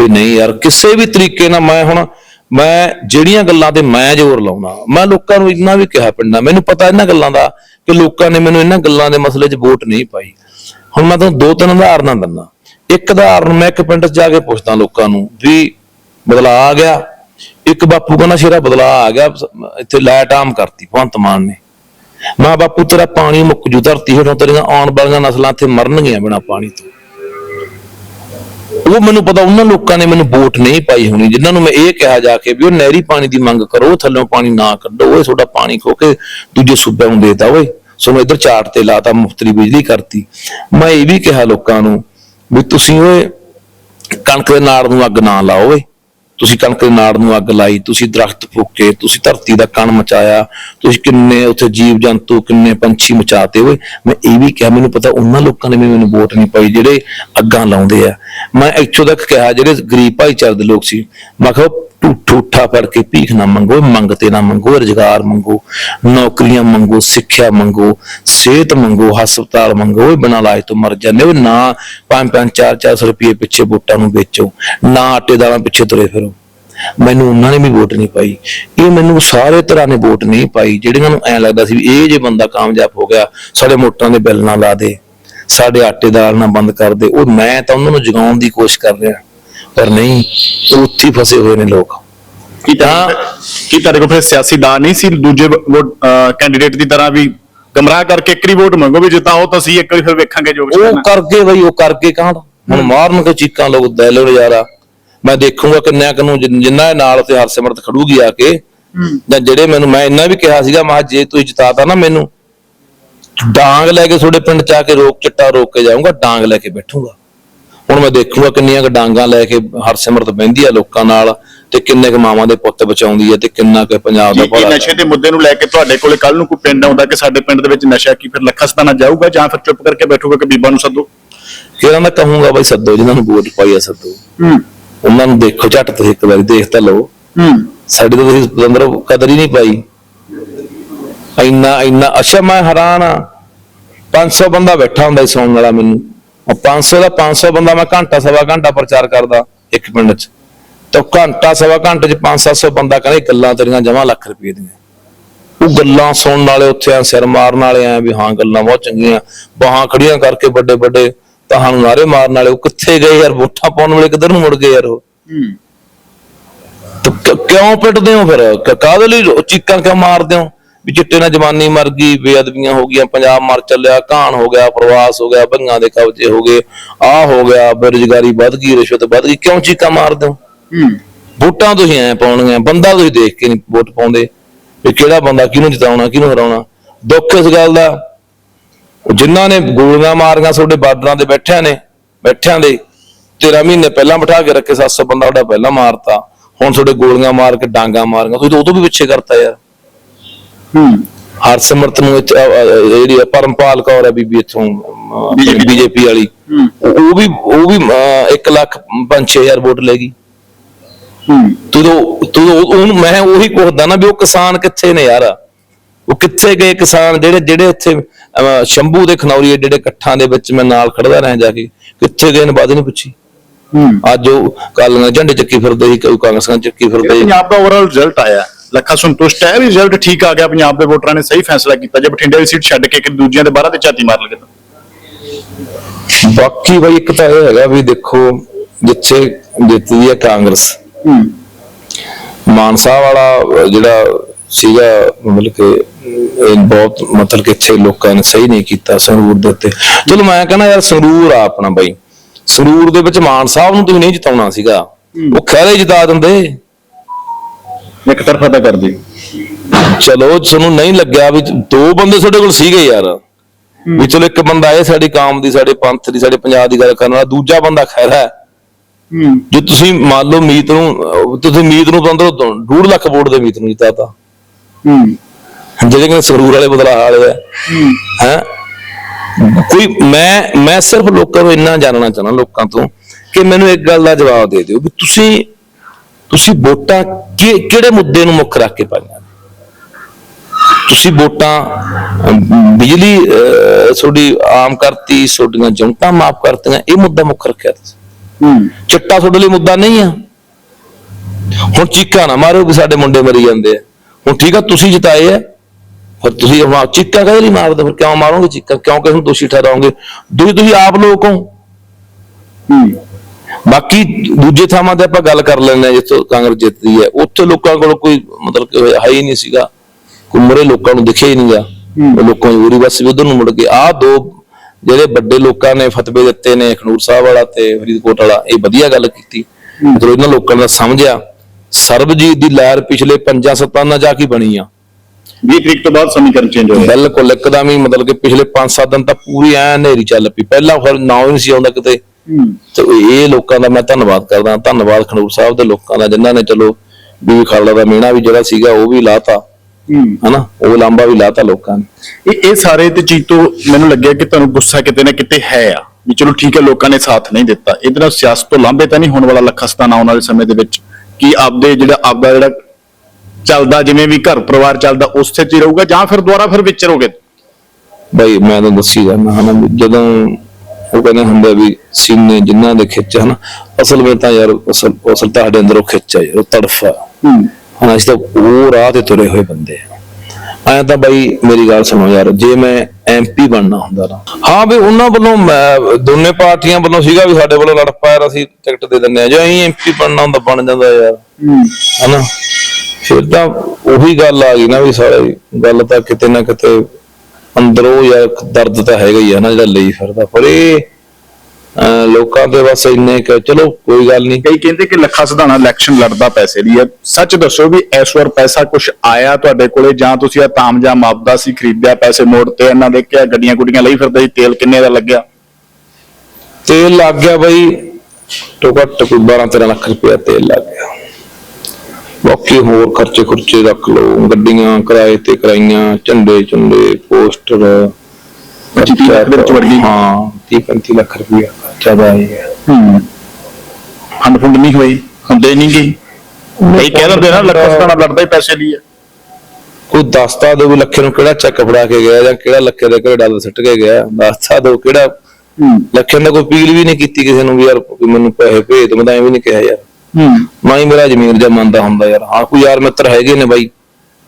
Speaker 2: ਵੀ ਨਹੀਂ ਯਾਰ, ਕਿਸੇ ਵੀ ਤਰੀਕੇ ਨਾਲ ਮੈਂ ਹੁਣ, ਮੈਂ ਜਿਹੜੀਆਂ ਗੱਲਾਂ ਤੇ ਮੈਂ ਜ਼ੋਰ ਲਾਉਣਾ, ਮੈਂ ਲੋਕਾਂ ਨੂੰ ਇੰਨਾ ਵੀ ਕਿਹਾ ਪਿੰਡਾਂ ਮੈਨੂੰ ਪਤਾ ਇਹਨਾਂ ਗੱਲਾਂ ਦਾ ਕਿ ਲੋਕਾਂ ਨੇ ਮੈਨੂੰ ਇਹਨਾਂ ਗੱਲਾਂ ਦੇ ਮਸਲੇ 'ਚ ਵੋਟ ਨਹੀਂ ਪਾਈ। ਹੁਣ ਮੈਂ ਤੁਹਾਨੂੰ ਦੋ ਤਿੰਨ ਉਦਾਹਰਨਾਂ ਦਿੰਦਾ। ਇੱਕ ਉਦਾਹਰਨ ਮੈਂ ਇੱਕ ਪਿੰਡ 'ਚ ਜਾ ਕੇ ਪੁੱਛਦਾ ਲੋਕਾਂ ਨੂੰ ਵੀ ਬਦਲਾ ਆ ਗਿਆ। ਇੱਕ ਬਾਪੂ ਕਹਿੰਦਾ ਸ਼ੇਰਾ ਬਦਲਾ ਆ ਗਿਆ, ਇੱਥੇ ਲਾਈਟ ਆਮ ਕਰਤੀ, ਭਗਵੰਤ ਮਾਨ ਨੇ। ਮੈਂ ਬਾਪੂ ਤੇਰਾ ਪਾਣੀ ਮੁੱਕ ਜੂ, ਧਰਤੀ ਹੇਠੋਂ ਤੇਰੀਆਂ ਆਉਣ ਵਾਲੀਆਂ ਨਸਲਾਂ ਇੱਥੇ ਮਰਨਗੀਆਂ ਬਿਨਾ ਪਾਣੀ ਤੋਂ। ਉਹ ਮੈਨੂੰ ਪਤਾ ਉਹਨਾਂ ਲੋਕਾਂ ਨੇ ਮੈਨੂੰ ਵੋਟ ਨਹੀਂ ਪਾਈ ਹੋਣੀ, ਜਿਨ੍ਹਾਂ ਨੂੰ ਮੈਂ ਇਹ ਕਿਹਾ ਜਾ ਕੇ ਵੀ ਉਹ ਨਹਿਰੀ ਪਾਣੀ ਦੀ ਮੰਗ ਕਰੋ ਥੱਲੋਂ ਪਾਣੀ ਨਾ ਕੱਢੋ, ਓਏ ਤੁਹਾਡਾ ਪਾਣੀ ਖੋ ਕੇ ਦੂਜੇ ਸੂਬਿਆਂ ਨੂੰ ਦੇਤਾ, ਓਏ। ਸੋਨੂੰ ਇੱਧਰ ਚਾਰਟ ਤੇ ਲਾਤਾ ਮੁਫਤਰੀ ਬਿਜਲੀ ਕਰਤੀ। ਮੈਂ ਇਹ ਵੀ ਕਿਹਾ ਲੋਕਾਂ ਨੂੰ ਵੀ ਤੁਸੀਂ ਓਏ ਕਣਕ ਦੇ ਨਾੜ ਨੂੰ ਅੱਗ ਨਾ ਲਾਓ, ਓਏ। ਤੁਸੀਂ ਕਣਕ ਦੇ ਨਾੜ ਨੂੰ ਅੱਗ ਲਾਈ, ਤੁਸੀਂ ਦਰਖਤ ਫੂਕੇ, ਤੁਸੀਂ ਧਰਤੀ ਦਾ ਕਣ ਮਚਾਇਆ, ਤੁਸੀਂ ਕਿੰਨੇ ਉੱਥੇ ਜੀਵ ਜੰਤੂ, ਕਿੰਨੇ ਪੰਛੀ ਮਚਾਤੇ ਓਏ ਮੈਂ ਇਹ ਵੀ ਕਿਹਾ, ਮੈਨੂੰ ਪਤਾ ਉਹਨਾਂ ਲੋਕਾਂ ਨੇ ਵੀ ਮੈਨੂੰ ਵੋਟ ਨਹੀਂ ਪਾਈ ਜਿਹੜੇ ਅੱਗਾਂ ਲਾਉਂਦੇ ਆ। ਮੈਂ ਇੱਥੋਂ ਤੱਕ ਕਿਹਾ, ਜਿਹੜੇ ਗਰੀਬ ਭਾਈਚਾਰੇ ਦੇ ਲੋਕ ਸੀ, ਮੈਂ ਕਿਹਾ ਝੂ- ਫੜ ਕੇ ਭੀਖ ਨਾ ਮੰਗੋ ਮੰਗਤੇ ਨਾ ਮੰਗੋ, ਰੁਜ਼ਗਾਰ ਮੰਗੋ, ਨੌਕਰੀਆਂ ਮੰਗੋ, ਸਿੱਖਿਆ ਮੰਗੋ, ਸਿਹਤ ਮੰਗੋ, ਹਸਪਤਾਲ ਮੰਗੋ ਬਿਨਾਂ ਇਲਾਜ ਤੋਂ ਮਰ ਜਾਂਦੇ ਹੋ। ਨਾ 5-5 4-400 ਰੁਪਏ ਪਿੱਛੇ ਵੋਟਾਂ ਨੂੰ ਵੇਚੋ, ਨਾ ਆਟੇ ਦਾਲਾਂ ਪਿੱਛੇ ਤੁਰੇ ਫਿਰੋ। ਮੈਨੂੰ ਉਹਨਾਂ ਨੇ ਵੀ ਵੋਟ ਨਹੀਂ ਪਾਈ। ਇਹ ਮੈਨੂੰ ਸਾਰੇ ਤਰ੍ਹਾਂ ਨੇ ਵੋਟ ਨਹੀਂ ਪਾਈ ਜਿਹੜੀਆਂ ਨੂੰ ਐ ਲੱਗਦਾ ਸੀ ਵੀ ਇਹ ਜੇ ਬੰਦਾ ਕਾਮਯਾਬ ਹੋ ਗਿਆ ਸਾਡੇ ਮੋਟਰਾਂ ਦੇ ਬਿੱਲ ਨਾ ਲਾ ਦੇ ਸਾਡੇ ਆਟੇ ਦਾਲ ਨਾ ਬੰਦ ਕਰ ਦੇ ਉਹ ਮੈਂ ਤਾਂ ਉਹਨਾਂ ਨੂੰ ਜਗਾਉਣ ਦੀ ਕੋਸ਼ਿਸ਼ ਕਰ ਰਿਹਾ। ਪਰ ਨਹੀਂ ਉਹ ਉੱਥੇ ਫਸੇ ਹੋਏ ਨੇ ਲੋਕ।
Speaker 1: ਕੀ ਤਾਂ ਕੀ ਤੁਹਾਡੇ ਕੋਲ ਫਿਰ ਸਿਆਸੀ ਦਾ ਨਹੀਂ ਸੀ ਦੂਜੇ ਕੈਂਡੀਡੇਟ ਦੀ ਤਰ੍ਹਾਂ ਵੀ ਗਮਰਾਹ ਕਰਕੇ ਇੱਕ ਹੀ ਵੋਟ ਮੰਗੋ ਵੀ ਜਿੱਤਾਓ ਤਾਂ ਸੀ ਇੱਕ ਵਾਰੀ ਫਿਰ ਵੇਖਾਂਗੇ ਜੋ
Speaker 2: ਉਹ। ਕਰਕੇ ਬਈ ਉਹ ਕਰਕੇ ਕਾਂਡ ਹੁਣ ਮਾਰਨ ਕੇ ਚੀਕਾਂ ਲੋਕ ਦੇ ਲੋ ਨਜ਼ਾਰਾ। ਮੈਂ ਦੇਖੂੰਗਾ ਕਿੰਨਿਆਂ ਕੁ ਨੂੰ ਜਿਨ- ਨਾਲ ਤੇ ਹਰਸਿਮਰਤ ਖੜੂਗੀ ਆ ਕੇ ਜਾਂ ਜਿਹੜੇ ਮੈਨੂੰ ਮੈਂ ਇੰਨਾ ਵੀ ਕਿਹਾ ਸੀਗਾ ਮੈਂ ਜੇ ਤੁਸੀਂ ਜਿਤਾਤਾ ਨਾ ਮੈਨੂੰ ਡਾਂਗ ਲੈ ਕੇ ਤੁਹਾਡੇ ਪਿੰਡ ਚ ਆ ਕੇ ਰੋਕ ਚਿੱਟਾ ਰੋਕ ਕੇ ਜਾਊਂਗਾ ਡਾਂਗ ਲੈ ਕੇ ਬੈਠੂੰਗਾ। ਹੁਣ ਮੈਂ ਦੇਖੂੰਗਾ ਕਿੰਨੀਆਂ ਡਾਂਗਾਂ ਲੈ ਕੇ ਹਰਸਿਮਰਤ ਬਹਿੰਦੀ ਆ ਲੋਕਾਂ ਨਾਲ ਤੇ ਕਿੰਨੇ ਕੁ ਮਾਵਾਂ ਦੇ ਪੁੱਤ ਬਚਾਉਂਦੀ ਆ ਤੇ ਕਿੰਨਾ ਕੁ ਪੰਜਾਬ ਦਾ ਭਲਾ
Speaker 1: ਨਸ਼ੇ ਦੇ ਮੁੱਦੇ ਨੂੰ ਲੈ ਕੇ ਤੁਹਾਡੇ ਕੋਲੇ ਕੱਲ ਨੂੰ ਕੋਈ ਪਿੰਡ ਆਉਂਦਾ ਕਿ ਸਾਡੇ ਪਿੰਡ ਦੇ ਵਿੱਚ ਨਸ਼ਾ ਕੀ ਫਿਰ ਲੱਖਾ ਸਤਾਨਾ ਜਾਊਗਾ ਜਾਂ ਫਿਰ ਚੁੱਪ ਕਰਕੇ ਬੈਠੂਗਾ ਕਿ ਬੀਬਾ ਨੂੰ ਸੱਦੋ?
Speaker 2: ਕਿਹੜਾ ਮੈਂ ਕਹੂੰਗਾ ਬਈ ਸੱਦੋ ਜਿਨ੍ਹਾਂ ਨੂੰ ਵੋਟ ਪਾਈ ਆ ਸੱਦੋ।
Speaker 1: ਹੂੰ।
Speaker 2: ਉਹਨਾਂ ਨੂੰ ਦੇਖੋ ਝੱਟ ਤੁਸੀਂ ਇੱਕ ਵਾਰੀ ਦੇਖ ਤਾਂ ਲਓ।
Speaker 1: ਹੂੰ।
Speaker 2: ਸਾਡੇ ਤਾਂ ਤੁਸੀਂ ਪਤੰਦਰ ਕਦਰ ਹੀ ਨਹੀਂ ਪਾਈ। ਇੰਨਾ ਇੰਨਾ ਅੱਛਾ ਮੈਂ ਹੈਰਾਨ ਆ 500 ਬੰਦਾ ਬੈਠਾ ਹੁੰਦਾ ਸੀ ਸੁਣਨ ਵਾਲਾ ਮੈਨੂੰ। ਉਹ 500 ਦਾ 500 ਬੰਦਾ ਮੈਂ ਘੰਟਾ ਸਵਾ ਘੰਟਾ ਪ੍ਰਚਾਰ ਕਰਦਾ ਇੱਕ ਪਿੰਡ 'ਚ। ਤਾਂ ਘੰਟਾ ਸਵਾ ਘੰਟੇ 'ਚ 5-700 ਬੰਦਾ ਕਹਿੰਦੇ ਗੱਲਾਂ ਤੇਰੀਆਂ ਜਮਾ ਲੱਖ ਰੁਪਏ ਦੀਆਂ। ਉਹ ਗੱਲਾਂ ਸੁਣਨ ਵਾਲੇ ਉੱਥੇ ਆ ਸਿਰ ਮਾਰਨ ਵਾਲੇ ਆ ਵੀ ਹਾਂ ਗੱਲਾਂ ਬਹੁਤ ਚੰਗੀਆਂ। ਬਾਹਾਂ ਖੜੀਆਂ ਕਰਕੇ ਵੱਡੇ ਵੱਡੇ ਤਾਂ ਨੂੰ ਨਾਰੇ ਮਾਰਨ ਵਾਲੇ ਉਹ ਕਿੱਥੇ ਗਏ ਯਾਰ? ਵੋਟਾਂ ਪਾਉਣ ਵਾਲੇ ਕਿੱਧਰ ਨੂੰ ਮੁੜ ਗਏ ਯਾਰ ਉਹ?
Speaker 1: ਹੂੰ।
Speaker 2: ਤੂੰ ਕ- ਕਿਉਂ ਪਿੱਟਦੇ ਹੋ ਫਿਰ? ਕਾਹਦੇ ਲਈ ਚੀਕਾਂ ਕਿਉਂ ਮਾਰਦੇ ਹੋ? ਵੀ ਚਿੱਟੇ ਨਾਲ ਜਵਾਨੀ ਮਰ ਗਈ ਬੇਅਦਬੀਆਂ ਹੋ ਗਈਆਂ ਪੰਜਾਬ ਮਰ ਚੱਲਿਆ ਕਾਣ ਹੋ ਗਿਆ ਪ੍ਰਵਾਸ ਹੋ ਗਿਆ ਬੰਗਾਂ ਦੇ ਕਬਜ਼ੇ ਹੋ ਗਏ ਆ ਹੋ ਗਿਆ ਬੇਰੁਜ਼ਗਾਰੀ ਵੱਧ ਗਈ ਰਿਸ਼ਵਤ ਵੱਧ ਗਈ ਕਿਉਂ ਚੀਕਾਂ ਮਾਰਦੇ ਹੋ?
Speaker 1: ਹੂੰ।
Speaker 2: ਵੋਟਾਂ ਤੁਸੀਂ ਐ ਪਾਉਣੀਆਂ ਬੰਦਾ ਤੁਸੀਂ ਦੇਖ ਕੇ ਨਹੀਂ ਵੋਟ ਪਾਉਂਦੇ ਵੀ ਕਿਹੜਾ ਬੰਦਾ ਕਿਹਨੂੰ ਜਿਤਾਉਣਾ ਕਿਹਨੂੰ ਹਰਾਉਣਾ? ਦੁੱਖ ਇਸ ਗੱਲ ਦਾ ਜਿਨ੍ਹਾਂ ਨੇ ਗੋਲੀਆਂ ਮਾਰੀਆਂ ਤੁਹਾਡੇ ਬਾਰਡਰਾਂ ਤੇ ਬੈਠਿਆਂ ਨੇ ਬੈਠਿਆਂ ਦੇ 13 ਮਹੀਨੇ ਪਹਿਲਾਂ ਬਿਠਾ ਕੇ ਰੱਖੇ 700 ਬੰਦਾ ਉਹਦਾ ਪਹਿਲਾਂ ਮਾਰਤਾ। ਹੁਣ ਤੁਹਾਡੇ ਗੋਲੀਆਂ ਮਾਰ ਕੇ ਡਾਂਗਾ ਮਾਰੀਆਂ ਤੁਸੀਂ ਤੋਂ ਵੀ ਪਿੱਛੇ ਕਰਤਾ ਯਾਰ।
Speaker 1: ਹੂੰ।
Speaker 2: ਹਰਸਿਮਰਤ ਨੂੰ ਜਿਹੜੀ ਪਰਮਪਾਲ ਕੌਰ ਹੈ ਬੀਬੀ ਇੱਥੋਂ ਬੀਜੇਪੀ ਵਾਲੀ। ਉਹ ਵੀ ਉਹ ਵੀ 1 ਲੱਖ 5-6000 ਵੋਟ ਲੈ ਗਈ। ਤੂੰ ਤਾਂ- ਤੂੰ ਤਾਂ ਉਹ- ਉਹਨੂੰ ਮੈਂ ਉਹੀ ਪੁੱਛਦਾ ਨਾ ਵੀ ਉਹ ਕਿਸਾਨ ਕਿੱਥੇ ਨੇ ਯਾਰ? ਉਹ ਕਿੱਥੇ ਗਏ ਕਿਸਾਨ ਜਿਹੜੇ ਜਿਹੜੇ ਉੱਥੇ ਸ਼ੰਭੂ ਦੇ ਖਨੌਰੀ ਜਿਹੜੇ ਇਕੱਠਾਂ ਦੇ ਵਿੱਚ ਮੈਂ ਨਾਲ ਖੜਦਾ ਰਿਹਾ ਜਾ ਕੇ ਕਿੱਥੇ ਗਏ ਨੇ ਬਾਦ ਨਹੀਂ ਪੁੱਛੀ? ਅੱਜ ਉਹ ਕਾਲੀਆਂ ਝੰਡੇ ਚੱਕੀ ਫਿਰਦੇ ਸੀ ਕੋਈ ਕਾਂਗਰਸਾਂ ਚੱਕੀ ਫਿਰਦੇ ਸੀ।
Speaker 1: ਪੰਜਾਬ ਦਾ ਓਵਰਆਲ ਰਿਜ਼ਲਟ ਆਇਆ। ਲੱਖਾ ਸੰਤੁਸ਼ਟ ਹੈ ਵੀ ਰਿਜ਼ਲਟ ਠੀਕ ਆ ਗਿਆ। ਪੰਜਾਬ ਦੇ ਵੋਟਰਾਂ ਨੇ ਸਹੀ ਫੈਸਲਾ ਕੀਤਾ। ਜੇ ਬਠਿੰਡੇ ਦੀ ਸੀਟ ਛੱਡ ਕੇ ਇੱਕ ਦੂਜਿਆਂ ਦੇ ਬਾਹਰਾਂ ਤੇ ਝਾਤੀ ਮਾਰ ਲਗੇ ਤਾਂ।
Speaker 2: ਬਾਕੀ ਬਈ ਇੱਕ ਤਾਂ ਇਹ ਹੈਗਾ ਵੀ ਦੇਖੋ ਜਿੱਥੇ ਜਿੱਤਦੀ ਹੈ ਕਾਂਗਰਸ। ਮਾਨਸਾ ਵਾਲਾ ਜਿਹੜਾ ਸੀਗਾ ਮਤਲਬ ਕਿ ਇਹ ਬਹੁਤ ਮਤਲਬ ਕਿ ਇੱਥੇ ਲੋਕਾਂ ਨੇ ਸਹੀ ਨਹੀਂ ਕੀਤਾ ਸੰਗਰੂਰ ਦੇ ਉੱਤੇ। ਚਲੋ ਮੈਂ ਕਹਿੰਦਾ ਯਾਰ ਸੰਗਰੂਰ ਆ ਆਪਣਾ ਬਾਈ। ਸੰਗਰੂਰ ਦੇ ਵਿੱਚ ਮਾਨ ਸਾਹਿਬ ਨੂੰ ਤੁਸੀਂ ਨਹੀਂ ਜਿਤਾਉਣਾ ਸੀਗਾ। ਉਹ ਖਹਿਰੇ ਜਿਤਾ ਦਿੰਦੇ।
Speaker 1: ਇੱਕ ਤਰਫਾ ਤਾਂ ਕਰਦੇ।
Speaker 2: ਚਲੋ ਤੁਹਾਨੂੰ ਨਹੀਂ ਲੱਗਿਆ ਵੀ ਦੋ ਬੰਦੇ ਤੁਹਾਡੇ ਕੋਲ ਸੀਗੇ ਯਾਰ। ਵੀ ਚਲੋ ਇੱਕ ਬੰਦਾ ਇਹ ਸਾਡੀ ਕਾਮ ਦੀ ਸਾਡੇ ਪੰਥ ਦੀ ਸਾਡੇ ਪੰਜਾਬ ਦੀ ਗੱਲ ਕਰਨ ਵਾਲਾ ਦੂਜਾ ਬੰਦਾ ਖਹਿਰਾ ਹੈ। ਜੇ ਤੁਸੀਂ ਮੰਨ ਲਓ ਮੀਤ ਨੂੰ ਤੁਸੀਂ ਮੀਤ ਨੂੰ ਅੰਦਰੋਂ 2 ਲੱਖ ਵੋਟ ਦੇ ਮੀਤ ਨੂੰ ਜਿਤਾਤਾ ਜਿਹੜੇ ਕਿ ਸੰਗਰੂਰ ਵਾਲੇ ਬਦਲਾ ਵਾਲੇ ਆ।
Speaker 1: ਹੂੰ।
Speaker 2: ਹੈ? ਕੋਈ ਮੈਂ ਮੈਂ ਸਿਰਫ ਲੋਕਾਂ ਨੂੰ ਇੰਨਾ ਜਾਣਨਾ ਚਾਹਣਾ ਲੋਕਾਂ ਤੋਂ ਕਿ ਮੈਨੂੰ ਇੱਕ ਗੱਲ ਦਾ ਜਵਾਬ ਦੇ ਦਿਓ ਵੀ ਤੁਸੀਂ ਤੁਸੀਂ ਵੋਟਾਂ ਕਿ- ਕਿਹੜੇ ਮੁੱਦੇ ਨੂੰ ਮੁੱਖ ਰੱਖ ਕੇ ਪਾਈਆਂ? ਤੁਸੀਂ ਵੋਟਾਂ ਬਿਜਲੀ ਤੁਹਾਡੀ ਆਮ ਕਰਤੀ ਤੁਹਾਡੀਆਂ ਜੰਟਾਂ ਮਾਫ ਕਰਤੀਆਂ ਇਹ ਮੁੱਦਾ ਮੁੱਖ ਰੱਖਿਆ ਤੁਸੀਂ।
Speaker 1: ਹੂੰ।
Speaker 2: ਚਿੱਟਾ ਤੁਹਾਡੇ ਲਈ ਮੁੱਦਾ ਨਹੀਂ ਆ। ਹੁਣ ਚੀਕਾਂ ਨਾ ਮਾਰੋ ਵੀ ਸਾਡੇ ਮੁੰਡੇ ਮਰੀ ਜਾਂਦੇ ਆ। ਹੁਣ ਠੀਕ ਆ ਤੁਸੀਂ ਜਿਤਾਏ ਆ। ਫਿਰ ਤੁਸੀਂ ਹੁਣ ਚੀਕਾਂ ਕਾਹਦੇ ਲਈ ਮਾਰਦੇ? ਫਿਰ ਕਿਉਂ ਮਾਰੋਗੇ ਚੀਕਾਂ? ਕਿਉਂ ਕਿਸੇ ਨੂੰ ਦੋਸ਼ੀ ਠਹਿਰਾਓਗੇ? ਦੂਜੀ ਤੁਸੀਂ ਆਪ ਲੋਕ ਹੋ। ਬਾਕੀ ਦੂਜੇ ਥਾਵਾਂ ਤੇ ਆਪਾਂ ਗੱਲ ਕਰ ਲੈਂਦੇ ਆ ਜਿੱਥੋਂ ਕਾਂਗਰਸ ਜਿੱਤਦੀ ਹੈ। ਉੱਥੇ ਲੋਕਾਂ ਕੋਲ ਕੋਈ ਮਤਲਬ ਕਿ ਹੈ ਹੀ ਨਹੀਂ ਸੀਗਾ। ਕੋਈ ਮੁਰੇ ਲੋਕਾਂ ਨੂੰ ਦਿਖਿਆ ਹੀ ਨਹੀਂਗਾ ਲੋਕਾਂ ਦੀ ਉਰੀ ਬਸ ਵੀ ਉਧਰ ਨੂੰ ਮੁੜ ਕੇ। ਆਹ ਦੋ ਜਿਹੜੇ ਵੱਡੇ ਲੋਕਾਂ ਨੇ ਫਤਵੇ ਦਿੱਤੇ ਨੇ ਖਨੂਰ ਸਾਹਿਬ ਵਾਲਾ ਤੇ ਫਰੀਦਕੋਟ ਵਾਲਾ ਇਹ ਵਧੀਆ ਗੱਲ ਕੀਤੀ। ਜਦੋਂ ਇਹਨਾਂ ਲੋਕਾਂ ਦਾ ਸਮਝਿਆ। ਸਰਬਜੀਤ ਦੀ ਲਹਿਰ ਪਿਛਲੇ 5-7 ਨਾਲ ਜਾ ਕੇ ਬਣੀ ਆ।
Speaker 1: 20 ਤਰੀਕ ਤੋਂ ਬਾਅਦ ਸਮੀਕਰਨ ਚੇਂਜ ਹੋਇਆ।
Speaker 2: ਬਿਲਕੁਲ ਇੱਕਦਮ ਹੀ ਮਤਲਬ ਕਿ ਪਿਛਲੇ 5-7 ਦਿਨ ਤਾਂ ਪੂਰੀ ਐ ਹਨੇਰੀ ਚੱਲ ਪਈ। ਪਹਿਲਾਂ ਫਿਰ ਨਾ ਹੀ ਨਹੀਂ ਸੀ ਆਉਂਦਾ ਕਿਤੇ। ਤੇ ਇਹ ਲੋਕਾਂ ਦਾ ਮੈਂ ਧੰਨਵਾਦ ਕਰਦਾ। ਧੰਨਵਾਦ ਖਡੂਰ ਸਾਹਿਬ ਦੇ ਲੋਕਾਂ ਦਾ ਜਿਨ੍ਹਾਂ ਨੇ ਚਲੋ ਬੀਬੀ ਖਾਲੜਾ ਦਾ ਮੀਣਾ ਵੀ ਜਿਹੜਾ ਸੀਗਾ ਉਹ ਵੀ ਲਾਤਾ। ਹਨਾ? ਉਹ ਲਾਂਬਾ ਵੀ ਲਾਤਾ ਲੋਕਾਂ ਨੇ।
Speaker 1: ਇਹ ਇਹ ਸਾਰੇ ਤੇ ਚੀਜ਼ ਤੋਂ ਮੈਨੂੰ ਲੱਗਿਆ ਕਿ ਤੁਹਾਨੂੰ ਗੁੱਸਾ ਕਿਤੇ ਨਾ ਕਿਤੇ ਹੈ ਆ। ਵੀ ਚਲੋ ਠੀਕ ਹੈ ਲੋਕਾਂ ਨੇ ਸਾਥ ਨਹੀਂ ਦਿੱਤਾ। ਇਹਦੇ ਨਾਲ ਸਿਆਸਤ ਤੋਂ ਲਾਂਭੇ ਤਾਂ ਨਹੀਂ ਹੋਣ ਵਾਲਾ ਲੱਖਾ ਸਤਾਨਾ ਆਉਣ ਵਾਲੇ ਸਮੇਂ ਦੇ ਵਿੱਚ। ਕਿ ਆਪਦੇ ਜਿਹੜਾ ਆਪਦਾ ਜਿਹੜਾ ਚੱਲਦਾ ਜਿਵੇਂ ਵੀ ਘਰ ਪਰਿਵਾਰ ਚੱਲਦਾ ਉਸੇ 'ਚ ਹੀ ਰਹੂਗਾ ਜਾਂ ਫਿਰ ਦੁਬਾਰਾ ਫਿਰ ਵਿਚਰੋਗੇ
Speaker 2: ਬਈ ਮੈਂ ਤਾਂ ਦੱਸੀ ਜਾਂਦਾ ਹਨਾ ਵੀ ਜਦੋਂ ਉਹ ਕਹਿੰਦੇ ਹੁੰਦੇ ਵੀ ਸੀਨੇ ਜਿਨ੍ਹਾਂ ਦੇ ਖਿੱਚ ਹਨ ਅਸਲ ਵਿੱਚ ਤਾਂ ਯਾਰ ਅਸਲ ਅਸਲ ਤਾਂ ਸਾਡੇ ਅੰਦਰ ਖਿੱਚ ਆ ਯਾਰ ਉਹ ਤੜਫ। ਹੁਣ ਅਸੀਂ ਤਾਂ ਉਹ ਰਾਹ ਤੇ ਤੁਰੇ ਹੋਏ ਬੰਦੇ ਆ। ਐਂ ਤਾਂ ਬਾਈ ਮੇਰੀ ਗੱਲ ਸੁਣੋ ਯਾਰ ਜੇ ਮੈਂ ਐਮਪੀ ਬਣਨਾ ਹੁੰਦਾ ਨਾ ਹਾਂ ਵੀ ਉਹਨਾਂ ਵੱਲੋਂ ਦੋਨੇ ਪਾਰਟੀਆਂ ਵੱਲੋਂ ਸੀਗਾ ਵੀ ਸਾਡੇ ਵੱਲੋਂ ਲੜ ਪਾਇਆ ਅਸੀਂ ਟਿਕਟ ਦੇ ਦਿੰਦੇ ਆ ਜੇ ਅਸੀਂ ਐਮਪੀ ਬਣਨਾ ਹੁੰਦਾ ਬਣ ਜਾਂਦਾ ਯਾਰ। ਹਨਾ? ਫਿਰ ਤਾਂ ਉਹੀ ਗੱਲ ਆ ਗਈ ਨਾ ਵੀ ਸਾਰੇ ਗੱਲ ਤਾਂ ਕਿਤੇ ਨਾ ਕਿਤੇ ਅੰਦਰੋਂ ਯਾਰ ਦਰਦ ਤਾਂ ਹੈਗਾ ਹੀ ਆ ਨਾ ਜਿਹੜਾ ਲਈ ਫਿਰਦਾ। ਪਰ ਇਹ ਲੋਕਾਂ ਦੇ ਬਸ ਇੰਨੇ ਕਿ ਚਲੋ ਕੋਈ ਗੱਲ ਨਹੀਂ।
Speaker 1: ਕਈ ਕਹਿੰਦੇ ਕਿ ਲੱਖਾ ਸਧਾਣਾ ਇਲੈਕਸ਼ਨ ਲੜਦਾ ਪੈਸੇ ਲਈ ਹੈ। ਸੱਚ ਦੱਸੋ ਵੀ ਇਸ ਵਾਰ ਪੈਸਾ ਕੁਝ ਆਇਆ ਤੁਹਾਡੇ ਕੋਲੇ ਜਾਂ ਤੁਸੀਂ ਆ ਤਾਮਜਾਮ ਆਪਦਾ ਸੀ ਖਰੀਦਿਆ ਪੈਸੇ ਮੋੜ ਤੇ ਇਹਨਾਂ ਦੇ ਕਿਹਾ ਗੱਡੀਆਂ ਗੁੱਡੀਆਂ ਲਈ ਫਿਰਦੇ ਸੀ? ਤੇਲ ਕਿੰਨੇ ਦਾ ਲੱਗਿਆ?
Speaker 2: ਤੇਲ ਲੱਗ ਗਿਆ ਬਈ ਘੱਟ ਕੋਈ 12 13 ਲੱਖ ਰੁਪਇਆ ਤੇਲ ਲੱਗ ਗਿਆ। ਬਾਕੀ ਹੋਰ ਖਰਚੇ ਖੁਰਚੇ ਰੱਖ ਲਓ। ਗੱਡੀਆਂ ਕਿਰਾਏ ਤੇ ਕਰਾਈਆਂ ਝੰਡੇ ਝੰਡੇ ਪੋਸਟਰ
Speaker 1: 25 ਲੱਖ ਦੇ ਵਿੱਚ ਵੜ ਗਈ।
Speaker 2: ਹਾਂ 30 35 ਲੱਖ ਰੁਪਇਆ। ਖਰਚਾ ਦਾ ਹੀ। ਹੈ
Speaker 1: ਹੂੰ ਫੰਡ ਫੁੰਡ ਨਹੀਂ ਹੋਈ ਹੁੰਦੇ ਨਹੀਂ ਗਈ। ਕਈ ਕਹਿ ਦਿੰਦੇ ਨਾ ਲੱਖਾ ਸਧਾਣਾ ਲੜਦਾ ਹੀ ਪੈਸੇ ਲਈ ਹੈ
Speaker 2: ਕੋਈ ਦੱਸਤਾ ਦੋ ਲੱਖੇ ਨੂੰ ਕਿਹੜਾ ਚੈੱਕ ਫੜਾ ਕੇ ਗਿਆ ਜਾਂ ਕਿਹੜਾ ਲੱਖੇ ਦੇ ਘਰੇ ਡਾਲਰ ਸਿੱਟ ਕੇ ਗਿਆ? ਦੱਸਤਾ ਦੋ ਕਿਹੜਾ? ਲੱਖੇ ਨੇ ਕੋਈ ਅਪੀਲ ਵੀ ਨਹੀਂ ਕੀਤੀ ਕਿਸੇ ਨੂੰ ਵੀ ਯਾਰ ਮੈਨੂੰ ਪੈਸੇ ਭੇਜ ਦੋ ਮੈਂ ਤਾਂ ਐਵੇਂ ਵੀ ਨਹੀਂ ਕਿਹਾ ਯਾਰ।
Speaker 1: ਹੂੰ।
Speaker 2: ਮੇਰਾ ਜ਼ਮੀਰ ਜਾਂ ਮੰਨਦਾ ਹੁੰਦਾ ਯਾਰ। ਹਾਂ ਕੋਈ ਯਾਰ ਮਿੱਤਰ ਹੈਗੇ ਨੇ ਬਾਈ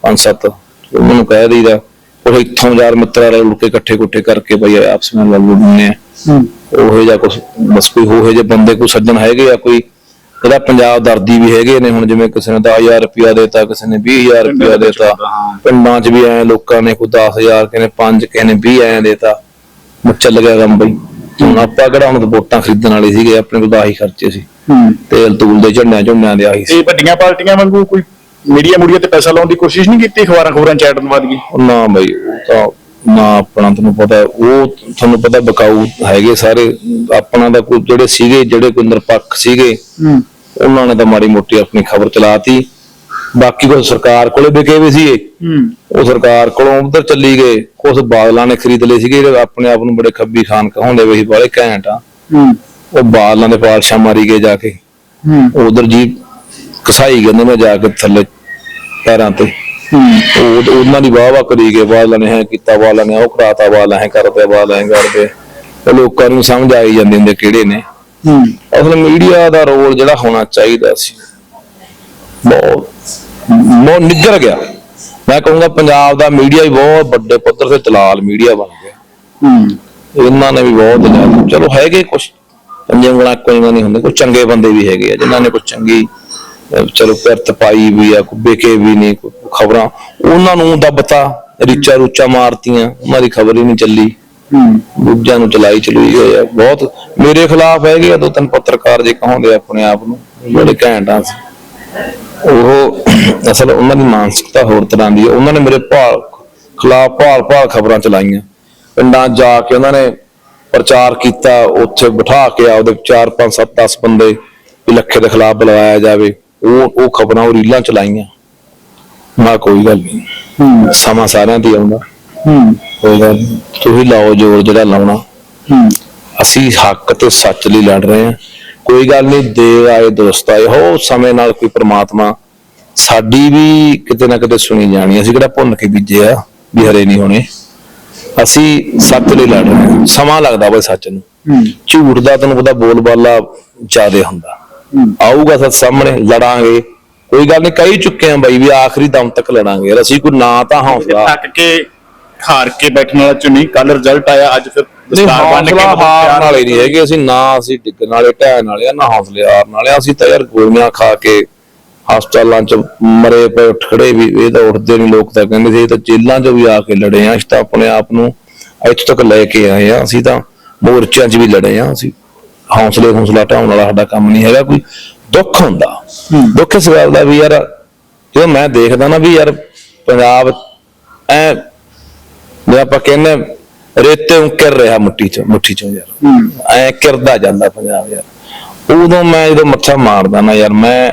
Speaker 2: ਪੰਜ ਸੱਤ। ਮੈਨੂੰ ਕਹਿ ਦਈਦਾ ਉਹ ਇੱਥੋਂ ਯਾਰ ਮਿੱਤਰ ਰਲ ਕੇ ਇਕੱਠੇ ਕੁੱਠੇ ਕਰਕੇ ਬਈ ਆਪਸ ਵਿੱਚ ਲੜ ਲੁੜਨੇ ਆ।
Speaker 1: ਹੂੰ।
Speaker 2: ਉਹੇ ਜਾਂ ਕੁਛ ਬਸ ਕੋਈ ਹੋਏ ਜੇ ਬੰਦੇ ਕੋਈ ਸੱਜਣ ਹੈਗੇ ਆ ਕੋਈ? ਇਹਦਾ ਪੰਜਾਬ ਦਰਦੀ ਵੀ ਹੈਗੇ ਨੇ ਹੁਣ ਜਿਵੇਂ ਕਿਸੇ ਨੇ 10000 ਰੁਪਇਆ ਦੇਤਾ ਕਿਸੇ ਨੇ 20000 ਰੁਪਇਆ ਦੇਤਾ। ਪਿੰਡਾਂ 'ਚ ਵੀ ਐ ਲੋਕਾਂ ਨੇ ਕੋਈ 10000 ਕਿਸੇ ਨੇ 5 ਕਿਸੇ ਨੇ 20 ਐ ਦੇਤਾ। ਮੁੱਚ ਚੱਲ ਗਿਆ ਕੰਮ ਬਈ। ਹੁਣ ਆਪਾਂ ਕਿਹੜਾ ਹੁਣ ਵੋਟਾਂ ਖਰੀਦਣ ਵਾਲੇ ਸੀਗੇ ਆਪਣੇ ਕੋਲ ਤਾਂ ਆਹੀ ਖਰਚੇ ਸੀ। ਤੇਲ ਤੂਲ ਦੇ ਝੰਡਿਆਂ ਝੁੰਡਿਆਂ ਦੇ ਆਹੀ ਸੀ।
Speaker 1: ਇਹ ਵੱਡੀਆਂ ਪਾਰਟੀਆਂ ਵਾਂਗੂ ਕੋਈ ਮੀਡੀਆ ਮੂਡੀਆ ਤੇ ਪੈਸਾ ਲਾਉਣ ਦੀ ਕੋਸ਼ਿਸ਼ ਨਹੀਂ ਕੀਤੀ ਖਬਰਾਂ ਖਬਰਾਂ ਚ ਐਡ ਵਧ ਗਈ
Speaker 2: ਨਾ ਬਈ ਤਾਂ ਨਾ ਆਪਣਾ ਤੁਹਾਨੂੰ ਪਤਾ ਉਹ ਤੁਹਾਨੂੰ ਪਤਾ ਬਕਾਊ ਹੈਗੇ ਸਾਰੇ। ਆਪਣਾ ਦਾ ਕੋਈ ਜਿਹੜੇ ਸੀਗੇ ਜਿਹੜੇ ਕੋਈ ਨਿਰਪੱਖ ਸੀਗੇ ਉਹਨਾਂ ਨੇ ਤਾਂ ਮਾੜੀ ਮੋਟੀ ਆਪਣੀ ਖਬਰ ਚਲਾਤੀ। ਬਾਕੀ ਕੋਈ ਸਰਕਾਰ ਕੋਲੇ ਵਿਕੇ ਵੀ ਸੀ
Speaker 1: ਹੂੰ।
Speaker 2: ਉਹ ਸਰਕਾਰ ਕੋਲੋਂ ਉਧਰ ਚੱਲੀ ਗਏ। ਕੁਝ ਬਾਦਲਾਂ ਨੇ ਖਰੀਦ ਲਏ ਸੀਗੇ ਜਿਹੜੇ ਆਪਣੇ ਆਪ ਨੂੰ ਬੜੇ ਖੱਬੀ ਖਾਨ ਕਹਾਉਂਦੇ ਵੇ ਸੀ ਬਾਲੇ ਘੈਂਟ ਆ। ਉਹ ਬਾਦਲਾਂ ਦੇ ਪਾਲਸ਼ਾ ਮਾਰੀ ਗਏ ਜਾ ਕੇ। ਉਧਰ ਜੀ ਕਸਾਈ ਗਏ ਨੇ ਜਾ ਕੇ ਥੱਲੇ ਪੈਰਾਂ ਤੇ। ਉਹ ਉਹਨਾਂ ਦੀ ਵਾਹ ਵਾਹ ਕਰੀ ਗਏ ਬਾਦਲਾਂ ਨੇ ਹੈ ਕੀਤਾ ਬਾਦਲਾਂ ਨੇ ਉਹ ਕਰਾਤਾ ਬਾਦਲਾਂ ਹੈ ਕਰਦੇ ਬਾਦਲਾਂ ਹੈ ਕਰਦੇ। ਲੋਕਾਂ ਨੂੰ ਸਮਝ ਆਈ ਜਾਂਦੇ ਹੁੰਦੇ ਕਿਹੜੇ ਨੇ।
Speaker 1: ਹੂੰ।
Speaker 2: ਅਸਲ ਮੀਡੀਆ ਦਾ ਰੋਲ ਜਿਹੜਾ ਹੋਣਾ ਚਾਹੀਦਾ ਸੀ ਬਹੁਤ ਬਹੁਤ ਨਿੱਘਰ ਗਿਆ। ਮੈਂ ਕਹੂੰਗਾ ਪੰਜਾਬ ਦਾ ਮੀਡੀਆ ਵੀ ਬਹੁਤ ਵੱਡੇ ਪੱਧਰ ਤੇ ਦਲਾਲ ਮੀਡੀਆ ਬਣ ਗਿਆ।
Speaker 1: ਹੂੰ।
Speaker 2: ਇਹਨਾਂ ਨੇ ਵੀ ਬਹੁਤ ਜ਼ਿਆਦਾ ਚਲੋ ਹੈਗੇ ਕੁਝ ਪੰਜੇ ਉਂਗਲਾਂ ਕੋਈ ਨਹੀਂ ਹੁੰਦੇ ਕੁਝ ਚੰਗੇ ਬੰਦੇ ਵੀ ਹੈਗੇ ਆ ਜਿਨ੍ਹਾਂ ਨੇ ਕੁਝ ਚੰਗੀ ਚਲੋ ਪਿਰਤ ਪਾਈ ਵੀ ਆ ਕੋਈ ਬੇਕੇ ਵੀ ਨਹੀਂ ਖਬਰਾਂ। ਉਹਨਾਂ ਨੂੰ ਦੱਬਤਾ ਰੀਚਾ ਰੂਚਾ ਮਾਰਤੀਆਂ ਉਹਨਾਂ ਦੀ ਖਬਰ ਹੀ ਨਹੀਂ ਚੱਲੀ। ਦੂਜਿਆਂ ਨੂੰ ਚਲਾਈ ਚਲੂਈ ਹੋਏ ਆ। ਬਹੁਤ ਮੇਰੇ ਖਿਲਾਫ ਹੈਗੇ ਆ ਦੋ ਤਿੰਨ ਪੱਤਰਕਾਰ ਜੇ ਕਹਾਉਂਦੇ ਆਪਣੇ ਆਪ ਨੂੰ ਬੜੇ ਘੈਂਟਾਂ ਸੀ ਉਹ ਅਸਲ ਉਹਨਾਂ ਦੀ ਮਾਨਸਿਕਤਾ ਹੋਰ ਤਰ੍ਹਾਂ ਦੀ ਹੈ ਉਹਨਾਂ ਨੇ ਮੇਰੇ ਭਾਲ ਖਿਲਾਫ ਭਾਲ ਭਾਲ ਖਬਰਾਂ ਚਲਾਈਆਂ। ਪਿੰਡਾਂ ਜਾ ਕੇ ਉਹਨਾਂ ਨੇ ਪ੍ਰਚਾਰ ਕੀਤਾ ਉੱਥੇ ਬਿਠਾ ਕੇ ਆਪਦੇ 4 5 7 10 ਬੰਦੇ ਲੱਖੇ ਦੇ ਖਿਲਾਫ ਬੁਲਾਇਆ ਜਾਵੇ। ਉਹ ਉਹ ਖਬਰਾਂ ਉਹ ਰੀਲਾਂ ਚਲਾਈਆਂ। ਨਾ ਕੋਈ ਗੱਲ ਨਹੀਂ ਸਮਾਂ ਸਾਰਿਆਂ ਤੇ ਆਉਂਦਾ
Speaker 1: ਹੂੰ
Speaker 2: ਕੋਈ ਗੱਲ। ਤੁਸੀਂ ਲਾਓ ਜੋਰ ਜਿਹੜਾ ਲਾਉਣਾ।
Speaker 1: ਹੂੰ
Speaker 2: ਅਸੀਂ ਹੱਕ ਤੇ ਸੱਚ ਲਈ ਲੜ ਰਹੇ ਹਾਂ। ਕੋਈ ਗੱਲ ਨਹੀਂ ਦੇ ਆਏ ਦੁਰਸਤ ਆਏ। ਹੋ ਸਮੇਂ ਨਾਲ ਕੋਈ ਪ੍ਰਮਾਤਮਾ ਸਾਡੀ ਵੀ ਕਿਤੇ ਨਾ ਕਿਤੇ ਸੁਣੀ ਜਾਣੀ। ਅਸੀਂ ਕਿਹੜਾ ਭੁੰਨ ਕੇ ਬੀਜੇ ਆ ਵੀ ਹਰੇ ਨਹੀਂ ਹੋਣੇ। ਅਸੀਂ ਸੱਚ ਲਈ ਲੜ ਰਹੇ ਹਾਂ। ਸਮਾਂ ਲੱਗਦਾ ਬਈ ਸੱਚ ਨੂੰ।
Speaker 1: ਹੂੰ।
Speaker 2: ਝੂਠ ਦਾ ਤੁਹਾਨੂੰ ਪਤਾ ਬੋਲ ਬਾਲਾ ਜ਼ਿਆਦੇ ਹੁੰਦਾ। ਆਊਗਾ ਸੱਚ ਸਾਹਮਣੇ ਲੜਾਂਗੇ। ਕੋਈ ਗੱਲ ਨਹੀਂ ਕਹੀ ਚੁੱਕੇ ਆ ਬਾਈ ਵੀ ਆਖਰੀ ਦਮ ਤੱਕ ਲੜਾਂਗੇ। ਅਸੀਂ ਕੋਈ ਨਾ ਤਾਂ ਹੌਸਲਾ
Speaker 1: ਥੱਕ ਕੇ ਹਾਰ ਕੇ ਬੈਠਣ ਵਾਲਾ ਚ ਨਹੀਂ ਕੱਲ ਰਿਜ਼ਲਟ ਆਇਆ ਅੱਜ ਫਿਰ ਦਸਤਾਰ ਬੰਨ੍ਹ ਕੇ ਪਿਆਰ
Speaker 2: ਵਾਲੇ ਨਹੀਂ ਹੈਗੇ ਅਸੀਂ ਨਾ ਅਸੀਂ ਡਿੱਗਣ ਵਾਲੇ ਢਹਿਣ ਵਾਲੇ ਆ ਨਾ ਹੌਸਲੇ ਹਾਰਨ ਵਾਲੇ ਆ। ਅਸੀਂ ਤਾਂ ਯਾਰ ਗੋਲੀਆਂ ਖਾ ਕੇ ਹਸਪਤਾਲਾਂ ਚ ਮਰੇ ਪਏ ਉੱਠ ਖੜੇ ਵੀ ਇਹ ਤਾਂ ਉੱਠਦੇ ਨਹੀਂ ਲੋਕ ਤਾਂ ਕਹਿੰਦੇ ਸੀ ਇਹ ਤਾਂ ਜੇਲ੍ਹਾਂ 'ਚ ਵੀ ਆ ਕੇ ਲੜੇ ਆ। ਅਸੀਂ ਤਾਂ ਆਪਣੇ ਆਪ ਨੂੰ ਇੱਥੇ ਤੱਕ ਲੈ ਕੇ ਆਏ ਆ। ਅਸੀਂ ਤਾਂ ਮੋਰਚਿਆਂ 'ਚ ਵੀ ਲੜੇ ਆ ਅਸੀਂ। ਹੌਸਲੇ ਹੌਸਲਾ ਢਾਉਣ ਵਾਲਾ ਸਾਡਾ ਕੰਮ ਨਹੀਂ ਹੈਗਾ ਕੋਈ ਦੁੱਖ ਹੁੰਦਾ। ਦੁੱਖ ਇਸ ਗੱਲ ਦਾ ਵੀ ਯਾਰ ਜਦੋਂ ਮੈਂ ਦੇਖਦਾ ਨਾ ਵੀ ਯਾਰ ਪੰਜਾਬ ਐ ਜੇ ਆਪਾਂ ਕਹਿੰਦੇ ਰੇਤੇ ਨੂੰ ਕਿਰ ਰਿਹਾ ਮੁੱਠੀ ਚੋਂ ਮੁੱਠੀ ਚੋਂ ਯਾਰ। ਐ ਕਿਰਦਾ ਜਾਂਦਾ ਪੰਜਾਬ ਯਾਰ। ਉਦੋਂ ਮੈਂ ਜਦੋਂ ਮੱਥਾ ਮਾਰਦਾ ਨਾ ਯਾਰ ਮੈਂ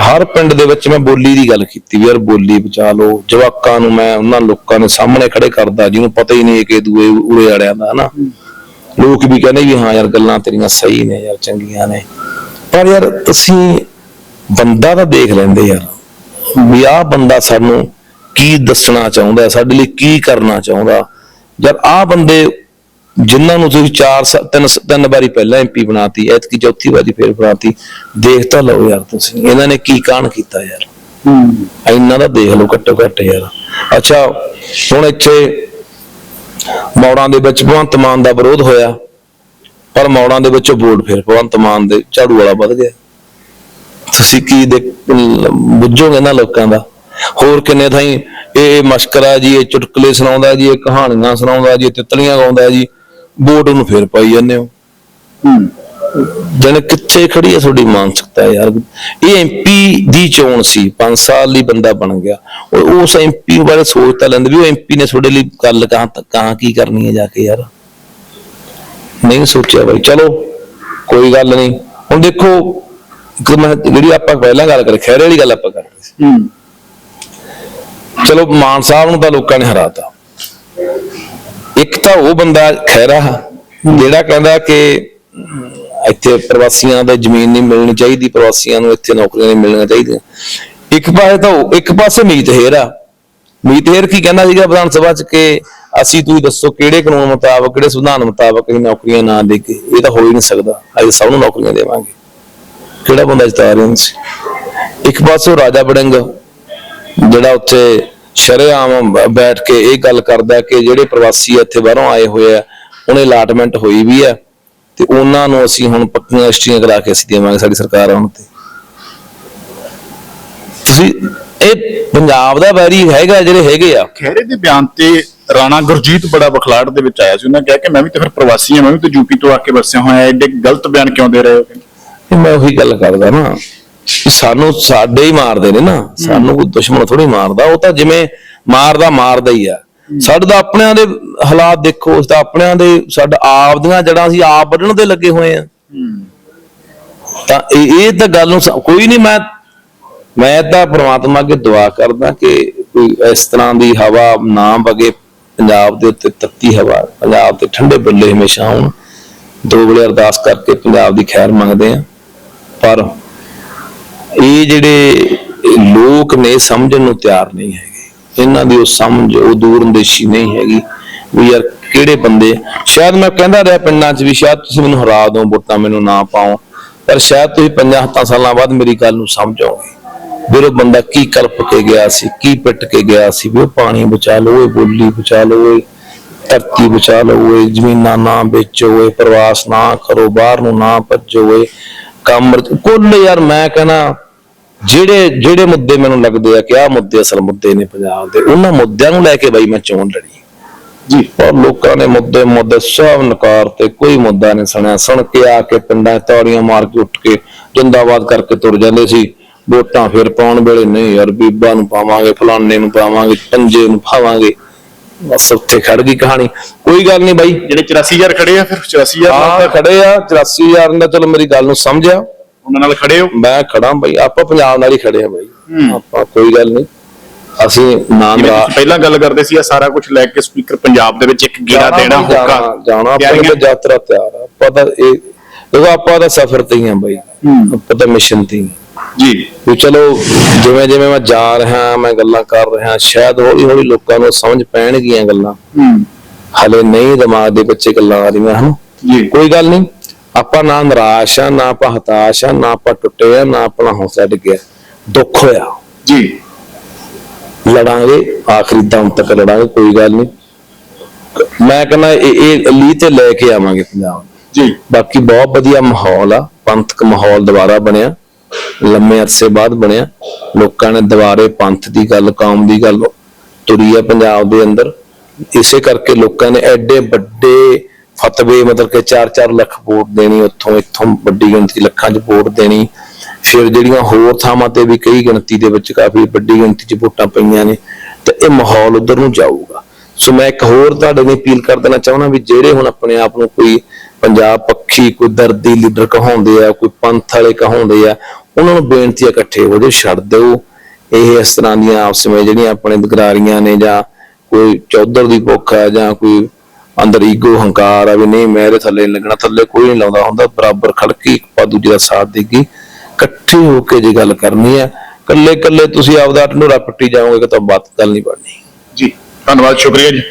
Speaker 2: ਹਰ ਪਿੰਡ ਦੇ ਵਿੱਚ ਮੈਂ ਬੋਲੀ ਦੀ ਗੱਲ ਕੀਤੀ ਵੀ ਯਾਰ ਬੋਲੀ ਬਚਾ ਲਓ ਜਵਾਕਾਂ ਨੂੰ ਮੈਂ ਉਹਨਾਂ ਲੋਕਾਂ ਦੇ ਸਾਹਮਣੇ ਖੜੇ ਕਰਦਾ ਜਿਹਨੂੰ ਪਤਾ ਹੀ ਨਹੀਂ ਕਿ ਦੂਏ ਉਰੇ ਵਾਲਿਆਂ ਦਾ ਹਨਾ। ਲੋਕ ਵੀ ਕਹਿੰਦੇ ਵੀ ਹਾਂ ਯਾਰ ਗੱਲਾਂ ਤੇਰੀਆਂ ਸਹੀ ਨੇ ਯਾਰ ਚੰਗੀਆਂ ਨੇ। ਪਰ ਯਾਰ ਤੁਸੀਂ ਬੰਦਾ ਤਾਂ ਦੇਖ ਲੈਂਦੇ ਯਾਰ ਵੀ ਆਹ ਬੰਦਾ ਸਾਨੂੰ ਕੀ ਦੱਸਣਾ ਚਾਹੁੰਦਾ ਹੈ, ਸਾਡੇ ਲਈ ਕੀ ਕਰਨਾ ਚਾਹੁੰਦਾ। ਯਾਰ ਆਹ ਬੰਦੇ ਜਿਨ੍ਹਾਂ ਨੂੰ ਤੁਸੀਂ ਚਾਰ ਸ- ਤਿੰਨ ਸ- ਤਿੰਨ ਵਾਰੀ ਪਹਿਲਾਂ ਐਮਪੀ ਬਣਾਤੀ ਐਤਕੀ ਚੌਥੀ ਵਾਰੀ ਫੇਰ ਬਣਾਤੀ ਦੇਖ ਤਾਂ ਲਓ ਯਾਰ ਤੁਸੀਂ ਇਹਨਾਂ ਨੇ ਕੀ ਕਾਣ ਕੀਤਾ ਯਾਰ। ਇੰਨਾ ਦਾ ਦੇਖ ਲਓ ਘੱਟੋ ਘੱਟ ਯਾਰ। ਅੱਛਾ ਹੁਣ ਇੱਥੇ ਮੌੜਾਂ ਦੇ ਵਿੱਚ ਭਗਵੰਤ ਮਾਨ ਦਾ ਵਿਰੋਧ ਹੋਇਆ, ਪਰ ਮੌੜਾਂ ਦੇ ਵਿੱਚੋਂ ਵੋਟ ਫਿਰ ਭਗਵੰਤ ਮਾਨ ਦੇ ਝਾੜੂ ਵਾਲਾ ਵੱਧ ਗਿਆ। ਤੁਸੀਂ ਕੀ ਦੇ ਬੁੱਝੋਗੇ ਨਾ ਲੋਕਾਂ ਦਾ? ਹੋਰ ਕਿੰਨੇ ਥਾਈ ਇਹ ਮਸ਼ਕਰਾ ਜੀ, ਇਹ ਚੁਟਕਲੇ ਸੁਣਾਉਂਦਾ ਜੀ, ਇਹ ਕਹਾਣੀਆਂ ਸੁਣਾਉਂਦਾ ਜੀ, ਇਹ ਤਿੱਤਲੀਆਂ ਗਾਉਂਦਾ ਜੀ, ਵੋਟ ਨੂੰ ਫੇਰ ਪਾਈ ਜਾਂਦੇ ਹੋ। ਜਨ ਕਿੱਥੇ ਖੜੀ ਹੈ ਤੁਹਾਡੀ ਮਾਨਸਿਕਤਾ ਯਾਰ? ਇਹ ਐਮਪੀ ਦੀ ਚੋਣ ਸੀ 5 ਸਾਲ ਲਈ ਬੰਦਾ ਬਣ ਗਿਆ। ਉਹ ਉਸ ਐਮਪੀ ਬਾਰੇ ਸੋਚ ਤਾਂ ਲੈਂਦੇ ਵੀ ਉਹ ਐਮਪੀ ਨੇ ਤੁਹਾਡੇ ਲਈ ਗੱਲ ਕਹਾਂ ਕਹਾਂ ਕੀ ਕਰਨੀ ਹੈ ਜਾ ਕੇ ਯਾਰ? ਨਹੀਂ ਸੋਚਿਆ ਬਈ। ਚਲੋ ਕੋਈ ਗੱਲ ਨਹੀਂ। ਹੁਣ ਦੇਖੋ ਜਿਹੜੀ ਆਪਾਂ ਪਹਿਲਾਂ ਗੱਲ ਕਰ ਖੈਰੇ ਵਾਲੀ ਗੱਲ ਆਪਾਂ ਕਰ ਰਹੇ ਸੀ। ਚਲੋ ਮਾਨ ਸਾਹਿਬ ਨੂੰ ਤਾਂ ਲੋਕਾਂ ਨੇ ਹਰਾਤਾ। ਇੱਕ ਤਾਂ ਉਹ ਬੰਦਾ ਖੈਰਾ ਜਿਹੜਾ ਕਹਿੰਦਾ ਕਿ ਇੱਥੇ ਪ੍ਰਵਾਸੀਆਂ ਦੇ ਜ਼ਮੀਨ ਨਹੀਂ ਮਿਲਣੀ ਚਾਹੀਦੀ, ਪ੍ਰਵਾਸੀਆਂ ਨੂੰ ਇੱਥੇ ਨੌਕਰੀਆਂ ਨਹੀਂ ਮਿਲਣੀਆਂ ਚਾਹੀਦੀਆਂ। ਇੱਕ ਪਾਸੇ ਤਾਂ ਉਹ- ਇੱਕ ਪਾਸੇ ਮੀਤ ਹੇਰ ਆ। ਮੀਤ ਹੇਰ ਕੀ ਕਹਿੰਦਾ ਸੀਗਾ ਵਿਧਾਨ ਸਭਾ ਚ ਕਿ ਅਸੀਂ ਤੁਸੀਂ ਦੱਸੋ ਕਿਹੜੇ ਕਾਨੂੰਨ ਮੁਤਾਬਕ, ਕਿਹੜੇ ਸੰਵਿਧਾਨ ਮੁਤਾਬਕ ਅਸੀਂ ਨੌਕਰੀਆਂ ਨਾ ਦੇ ਕੇ, ਇਹ ਤਾਂ ਹੋ ਹੀ ਨਹੀਂ ਸਕਦਾ। ਅਸੀਂ ਸਭ ਨੂੰ ਨੌਕਰੀਆਂ ਦੇਵਾਂਗੇ। ਕਿਹੜਾ ਬੰਦਾ ਜਿਤਾ ਰਿਹਾ ਸੀ? ਇੱਕ ਪਾਸੇ ਰਾਜਾ ਬੜਿੰਗ ਜਿਹੜਾ ਉੱਥੇ ਸ਼ਰੇਆਮ ਬ- ਬੈਠ ਕੇ ਇਹ ਗੱਲ ਕਰਦਾ ਕਿ ਜਿਹੜੇ ਪ੍ਰਵਾਸੀ ਇੱਥੇ ਬਾਹਰੋਂ ਆਏ ਹੋਏ ਆ, ਉਹਨੇ ਅਲਾਟਮੈਂਟ ਹੋਈ ਵੀ ਆ। ਤੇ ਉਹਨਾਂ ਨੂੰ ਅਸੀਂ ਹੁਣ ਪੱਕੀਆਂ ਰਜਿਸਟਰੀਆਂ ਕਰਾ ਕੇ ਅਸੀਂ ਦੇਵਾਂਗੇ ਸਾਡੀ ਸਰਕਾਰ ਆਉਣ ਤੇ। ਤੁਸੀਂ ਇਹ ਪੰਜਾਬ ਦਾ ਵੈਰੀ ਹੈਗਾ ਜਿਹੜੇ ਹੈਗੇ ਆ।
Speaker 1: ਖਹਿਰੇ ਦੇ ਬਿਆਨ ਤੇ ਰਾਣਾ ਗੁਰਜੀਤ ਬੜਾ ਬਖਲਾੜ ਦੇ ਵਿੱਚ ਆਇਆ ਸੀ। ਉਹਨਾਂ ਕਿਹਾ ਕਿ ਮੈਂ ਵੀ ਤਾਂ ਫਿਰ ਪ੍ਰਵਾਸੀ ਹਾਂ ਮੈਂ ਵੀ ਤਾਂ ਯੂਪੀ ਤੋਂ ਆ ਕੇ ਵਸਿਆ ਹੋਇਆ ਐਡੇ ਗਲਤ ਬਿਆਨ ਕਿਉਂ ਦੇ ਰਹੇ ਹੋ?
Speaker 2: ਇਹ ਮੈਂ ਉਹੀ ਗੱਲ ਕਰਦਾ ਨਾ ਸਾਨੂੰ ਸਾਡੇ ਹੀ ਮਾਰਦੇ ਨੇ ਨਾ। ਸਾਨੂੰ ਕੋਈ ਦੁਸ਼ਮਣ ਥੋੜੀ ਮਾਰਦਾ ਉਹ ਤਾਂ ਜਿਵੇਂ ਮਾਰਦਾ ਮਾਰਦਾ ਹੀ ਆ। ਸਾਡੇ ਤਾਂ ਆਪਣਿਆਂ ਦੇ ਹਾਲਾਤ ਦੇਖੋ ਉਸ ਤਾਂ ਆਪਣਿਆਂ ਦੇ, ਸਾਡਾ ਆਪ ਦੀਆਂ ਜੜਾਂ ਅਸੀਂ ਆਪ ਵੱਢਣ ਦੇ ਲੱਗੇ ਹੋਏ ਆ ਤਾਂ ਇਹ ਤਾਂ ਗੱਲ ਨੂੰ ਕੋਈ ਨਹੀਂ, ਮੈਂ ਮੈਂ ਤਾਂ ਪ੍ਰਮਾਤਮਾ ਅੱਗੇ ਦੁਆ ਕਰਦਾ ਕਿ ਕੋਈ ਇਸ ਤਰ੍ਹਾਂ ਦੀ ਹਵਾ ਨਾ ਵਗੇ, ਪੰਜਾਬ ਦੇ ਉੱਤੇ ਤੱਤੀ ਹਵਾ, ਪੰਜਾਬ ਦੇ ਠੰਡੇ ਬੱਲੇ ਹਮੇਸ਼ਾ ਆਉਣ। ਦੋ ਵੇਲੇ ਅਰਦਾਸ ਕਰਕੇ ਪੰਜਾਬ ਦੀ ਖੈਰ ਮੰਗਦੇ ਆ ਪਰ ਇਹ ਜਿਹੜੇ ਲੋਕ ਨੇ, ਸਮਝਣ ਨੂੰ ਤਿਆਰ ਨਹੀਂ ਹੈਗੇ। ਇਹਨਾਂ ਦੀ ਉਹ ਸਮਝ, ਉਹ ਦੂਰਅੰਦੇਸ਼ੀ ਨਹੀਂ ਹੈਗੀ। ਵੀ ਯਾਰ ਕਿਹੜੇ ਬੰਦੇ? ਸ਼ਾਇਦ ਮੈਂ ਕਹਿੰਦਾ ਰਿਹਾ ਪਿੰਡਾਂ 'ਚ ਵੀ, ਸ਼ਾਇਦ ਤੁਸੀਂ ਮੈਨੂੰ ਹਰਾ ਦਿਓ ਵੋਟਾਂ, ਮੈਨੂੰ ਨਾ ਪਾਓ। ਪਰ ਸ਼ਾਇਦ ਤੁਸੀਂ ਪੰਜਾਂ ਹੱਤਾਂ ਸਾਲਾਂ ਬਾਅਦ ਮੇਰੀ ਗੱਲ ਨੂੰ ਸਮਝੋਗੇ। ਵੀ ਉਹ ਬੰਦਾ ਕੀ ਕਲਪ ਕੇ ਗਿਆ ਸੀ, ਕੀ ਪਿੱਟ ਕੇ ਗਿਆ ਸੀ? ਵੀ ਉਹ ਪਾਣੀ ਬਚਾ ਲਓ ਇਹ ਬੋਲੀ ਬਚਾ ਲਓ ਇਹ ਧਰਤੀ ਬਚਾ ਲਓ ਇਹ ਜ਼ਮੀਨਾਂ ਨਾ ਵੇਚੋ ਇਹ ਪ੍ਰਵਾਸ ਨਾ ਕਰੋ, ਬਾਹਰ ਨੂੰ ਨਾ ਭੱਜੋ ਇਹ ਕੰਮ ਕੁੱਲ ਯਾਰ ਮੈਂ ਕਹਿੰਦਾ ਜਿਹੜੇ ਜਿਹੜੇ ਮੁੱਦੇ ਮੈਨੂੰ ਲੱਗਦੇ ਆ ਕਿ ਆਹ ਮੁੱਦੇ ਅਸਲ ਮੁੱਦੇ ਨੇ ਪੰਜਾਬ ਦੇ ਉਹਨਾਂ ਮੁੱਦਿਆਂ ਨੂੰ ਲੈ ਕੇ ਬਈ ਮੈਂ ਚੋਣ ਲੜੀ।
Speaker 1: ਜੀ।
Speaker 2: ਪਰ ਲੋਕਾਂ ਨੇ ਮੁੱਦੇ ਮੁੱਦੇ ਸਭ ਨਕਾਰ ਤੇ ਕੋਈ ਮੁੱਦਾ ਨਹੀਂ ਸੁਣਿਆ। ਸੁਣ ਕੇ ਆ ਕੇ ਪਿੰਡਾਂ ਤਾੜੀਆਂ ਮਾਰ ਕੇ ਉੱਠ ਕੇ ਜਿੰਦਾਬਾਦ ਕਰਕੇ ਤੁਰ ਜਾਂਦੇ ਸੀ। ਵੋਟਾਂ ਫਿਰ ਪਾਉਣ ਵੇਲੇ ਨਹੀਂ ਯਾਰ ਬੀਬਾ ਨੂੰ ਪਾਵਾਂਗੇ ਫਲਾਣੇ ਨੂੰ ਪਾਵਾਂਗੇ ਪੰਜੇ ਨੂੰ ਪਾਵਾਂਗੇ ਬਸ ਉੱਥੇ ਖੜ ਗਈ ਕਹਾਣੀ। ਕੋਈ ਗੱਲ ਨਹੀਂ ਬਾਈ।
Speaker 1: ਜਿਹੜੇ 84000 ਖੜੇ ਆ ਫਿਰ 84000
Speaker 2: ਆ
Speaker 1: ਨਾਲ
Speaker 2: ਖੜੇ ਆ। 84000 ਦਾ ਚਲੋ ਮੇਰੀ ਗੱਲ ਨੂੰ ਸਮਝਿਆ।
Speaker 1: ਉਹਨਾਂ ਨਾਲ ਖੜੇ ਹੋ?
Speaker 2: ਮੈਂ ਖੜਾ ਬਾਈ ਆਪਾਂ ਪੰਜਾਬ ਨਾਲ ਹੀ ਖੜੇ ਆ ਬਾਈ।
Speaker 1: ਹੂੰ।
Speaker 2: ਆਪਾਂ ਕੋਈ ਗੱਲ ਨਹੀਂ। ਅਸੀਂ ਨਾਮ
Speaker 1: ਤੁਸੀਂ ਪਹਿਲਾਂ ਗੱਲ ਕਰਦੇ ਸੀ ਆ ਸਾਰਾ ਕੁਝ ਲੈ ਕੇ ਸਪੀਕਰ ਪੰਜਾਬ ਦੇ ਵਿੱਚ ਇੱਕ ਗੇੜਾ ਦੇਣਾ ਹੋਗਾ
Speaker 2: ਜਾਣਾ ਆਪਾਂ ਨੂੰ ਯਾਤਰਾ ਤਿਆਰ ਆ। ਆਪਾਂ ਤਾਂ ਇਹ ਦੇਖੋ ਆਪਾਂ ਤਾਂ ਸਫ਼ਰ ਤੇ ਹੀ ਆ ਬਾਈ।
Speaker 1: ਹੂੰ।
Speaker 2: ਆਪਾਂ ਮਿਸ਼ਨ ਤੇ ਹੀ।
Speaker 1: ਜੀ।
Speaker 2: ਵੀ ਚਲੋ ਜਿਵੇਂ ਜਿਵੇਂ ਮੈਂ ਜਾ ਰਿਹਾ ਮੈਂ ਗੱਲਾਂ ਕਰ ਰਿਹਾ ਸ਼ਾਇਦ ਹੌਲੀ ਹੌਲੀ ਲੋਕਾਂ ਨੂੰ ਸਮਝ ਪੈਣਗੀਆਂ ਗੱਲਾਂ।
Speaker 1: ਹੂੰ।
Speaker 2: ਹਲੇ ਨਹੀਂ ਦਿਮਾਗ ਦੇ ਵਿੱਚ ਗੱਲਾਂ ਆ ਰਹੀਆਂ ਹਨ?
Speaker 1: ਜੀ।
Speaker 2: ਕੋਈ ਗੱਲ ਨਹੀਂ। ਆਪਾਂ ਨਾ ਨਿਰਾਸ਼ ਆ ਨਾ ਆਪਾਂ ਹਤਾਸ਼ ਆ ਨਾ ਆਪਾਂ ਟੁੱਟੇ ਆ ਨਾ ਆਪਣਾ ਹੌਸਲਾ ਡਿੱਗਿਆ। ਦੁੱਖ ਹੋਇਆ।
Speaker 1: ਜੀ।
Speaker 2: ਲੜਾਂਗੇ ਆਖਰੀ ਦਮ ਤੱਕ ਲੜਾਂਗੇ ਕੋਈ ਗੱਲ ਨਹੀਂ। ਮੈਂ ਕਹਿੰਦਾ ਇਹ ਇਹ ਲੀ ਤੇ ਲੈ ਕੇ ਆਵਾਂਗੇ ਪੰਜਾਬ।
Speaker 1: ਜੀ।
Speaker 2: ਬਾਕੀ ਬਹੁਤ ਵਧੀਆ ਮਾਹੌਲ ਆ ਪੰਥਕ ਮਾਹੌਲ ਦੁਬਾਰਾ ਬਣਿਆ। ਲੰਮੇ ਅਰਸੇ ਬਾਅਦ ਬਣਿਆ। ਲੋਕਾਂ ਨੇ ਦੁਬਾਰੇ ਪੰਥ ਦੀ ਗੱਲ ਕੌਮ ਦੀ ਗੱਲ ਤੁਰੀ ਆ ਪੰਜਾਬ ਦੇ ਅੰਦਰ। ਇਸੇ ਕਰਕੇ ਲੋਕਾਂ ਨੇ ਐਡੇ ਵੱਡੇ ਫਤਵੇ ਮਤਲਬ ਕਿ 4-4 ਲੱਖ ਵੋਟ ਦੇਣੀ, ਉੱਥੋਂ ਇੱਥੋਂ ਵੱਡੀ ਗਿਣਤੀ ਲੱਖਾਂ 'ਚ ਵੋਟ ਦੇਣੀ। ਫਿਰ ਜਿਹੜੀਆਂ ਹੋਰ ਥਾਵਾਂ ਤੇ ਵੀ ਕਈ ਗਿਣਤੀ ਦੇ ਵਿੱਚ ਕਾਫੀ ਵੱਡੀ ਗਿਣਤੀ 'ਚ ਵੋਟਾਂ ਪਈਆਂ ਨੇ, ਤੇ ਇਹ ਮਾਹੌਲ ਉਧਰ ਨੂੰ ਜਾਊਗਾ। ਸੋ ਮੈਂ ਇੱਕ ਹੋਰ ਤੁਹਾਡੇ ਲਈ ਅਪੀਲ ਕਰ ਦੇਣਾ ਚਾਹੁੰਦਾ ਵੀ ਜਿਹੜੇ ਹੁਣ ਆਪਣੇ ਆਪ ਨੂੰ ਕੋਈ ਪੰਜਾਬ ਪੱਖੀ, ਕੋਈ ਦਰਦੀ ਲੀਡਰ ਕਹਾਉਂਦੇ ਆ, ਕੋਈ ਪੰਥ ਵਾਲੇ ਕਹਾਉਂਦੇ ਆ, ਉਹਨਾਂ ਨੂੰ ਬੇਨਤੀ ਇਕੱਠੇ ਹੋ ਜਾਓ, ਛੱਡ ਦਿਓ। ਇਹ ਇਸ ਤਰ੍ਹਾਂ ਦੀਆਂ ਆਪਸ ਵਿੱਚ ਜਿਹੜੀਆਂ ਆਪਣੇ ਦਗਰਾਰੀਆਂ ਨੇ ਜਾਂ ਕੋਈ ਚੌਧਰ ਦੀ ਭੁੱਖ ਆ ਜਾਂ ਕੋਈ ਅੰਦਰ ਈਗੋ, ਹੰਕਾਰ ਆ ਵੀ ਨਹੀਂ, ਮੈਂ ਇਹਦੇ ਥੱਲੇ ਨੀ ਲੱਗਣਾ, ਥੱਲੇ ਕੋਈ ਨਹੀਂ ਲਾਉਂਦਾ ਹੁੰਦਾ, ਬਰਾਬਰ ਖੜਕੀ ਇੱਕ ਪਾ ਦੂਜੇ ਦਾ ਸਾਥ ਦੇਗੀ। ਇਕੱਠੇ ਹੋ ਕੇ ਜੇ ਗੱਲ ਕਰਨੀ ਆ ਕੱਲੇ ਕੱਲੇ ਤੁਸੀਂ ਆਪਦਾ ਢੰਡੋਰਾ ਪੱਟੀ ਜਾਓਗੇ ਤਾਂ ਬਾਤ ਗੱਲ ਨਹੀਂ ਬਣਨੀ।
Speaker 1: ਜੀ, ਧੰਨਵਾਦ, ਸ਼ੁਕਰੀਆ ਜੀ।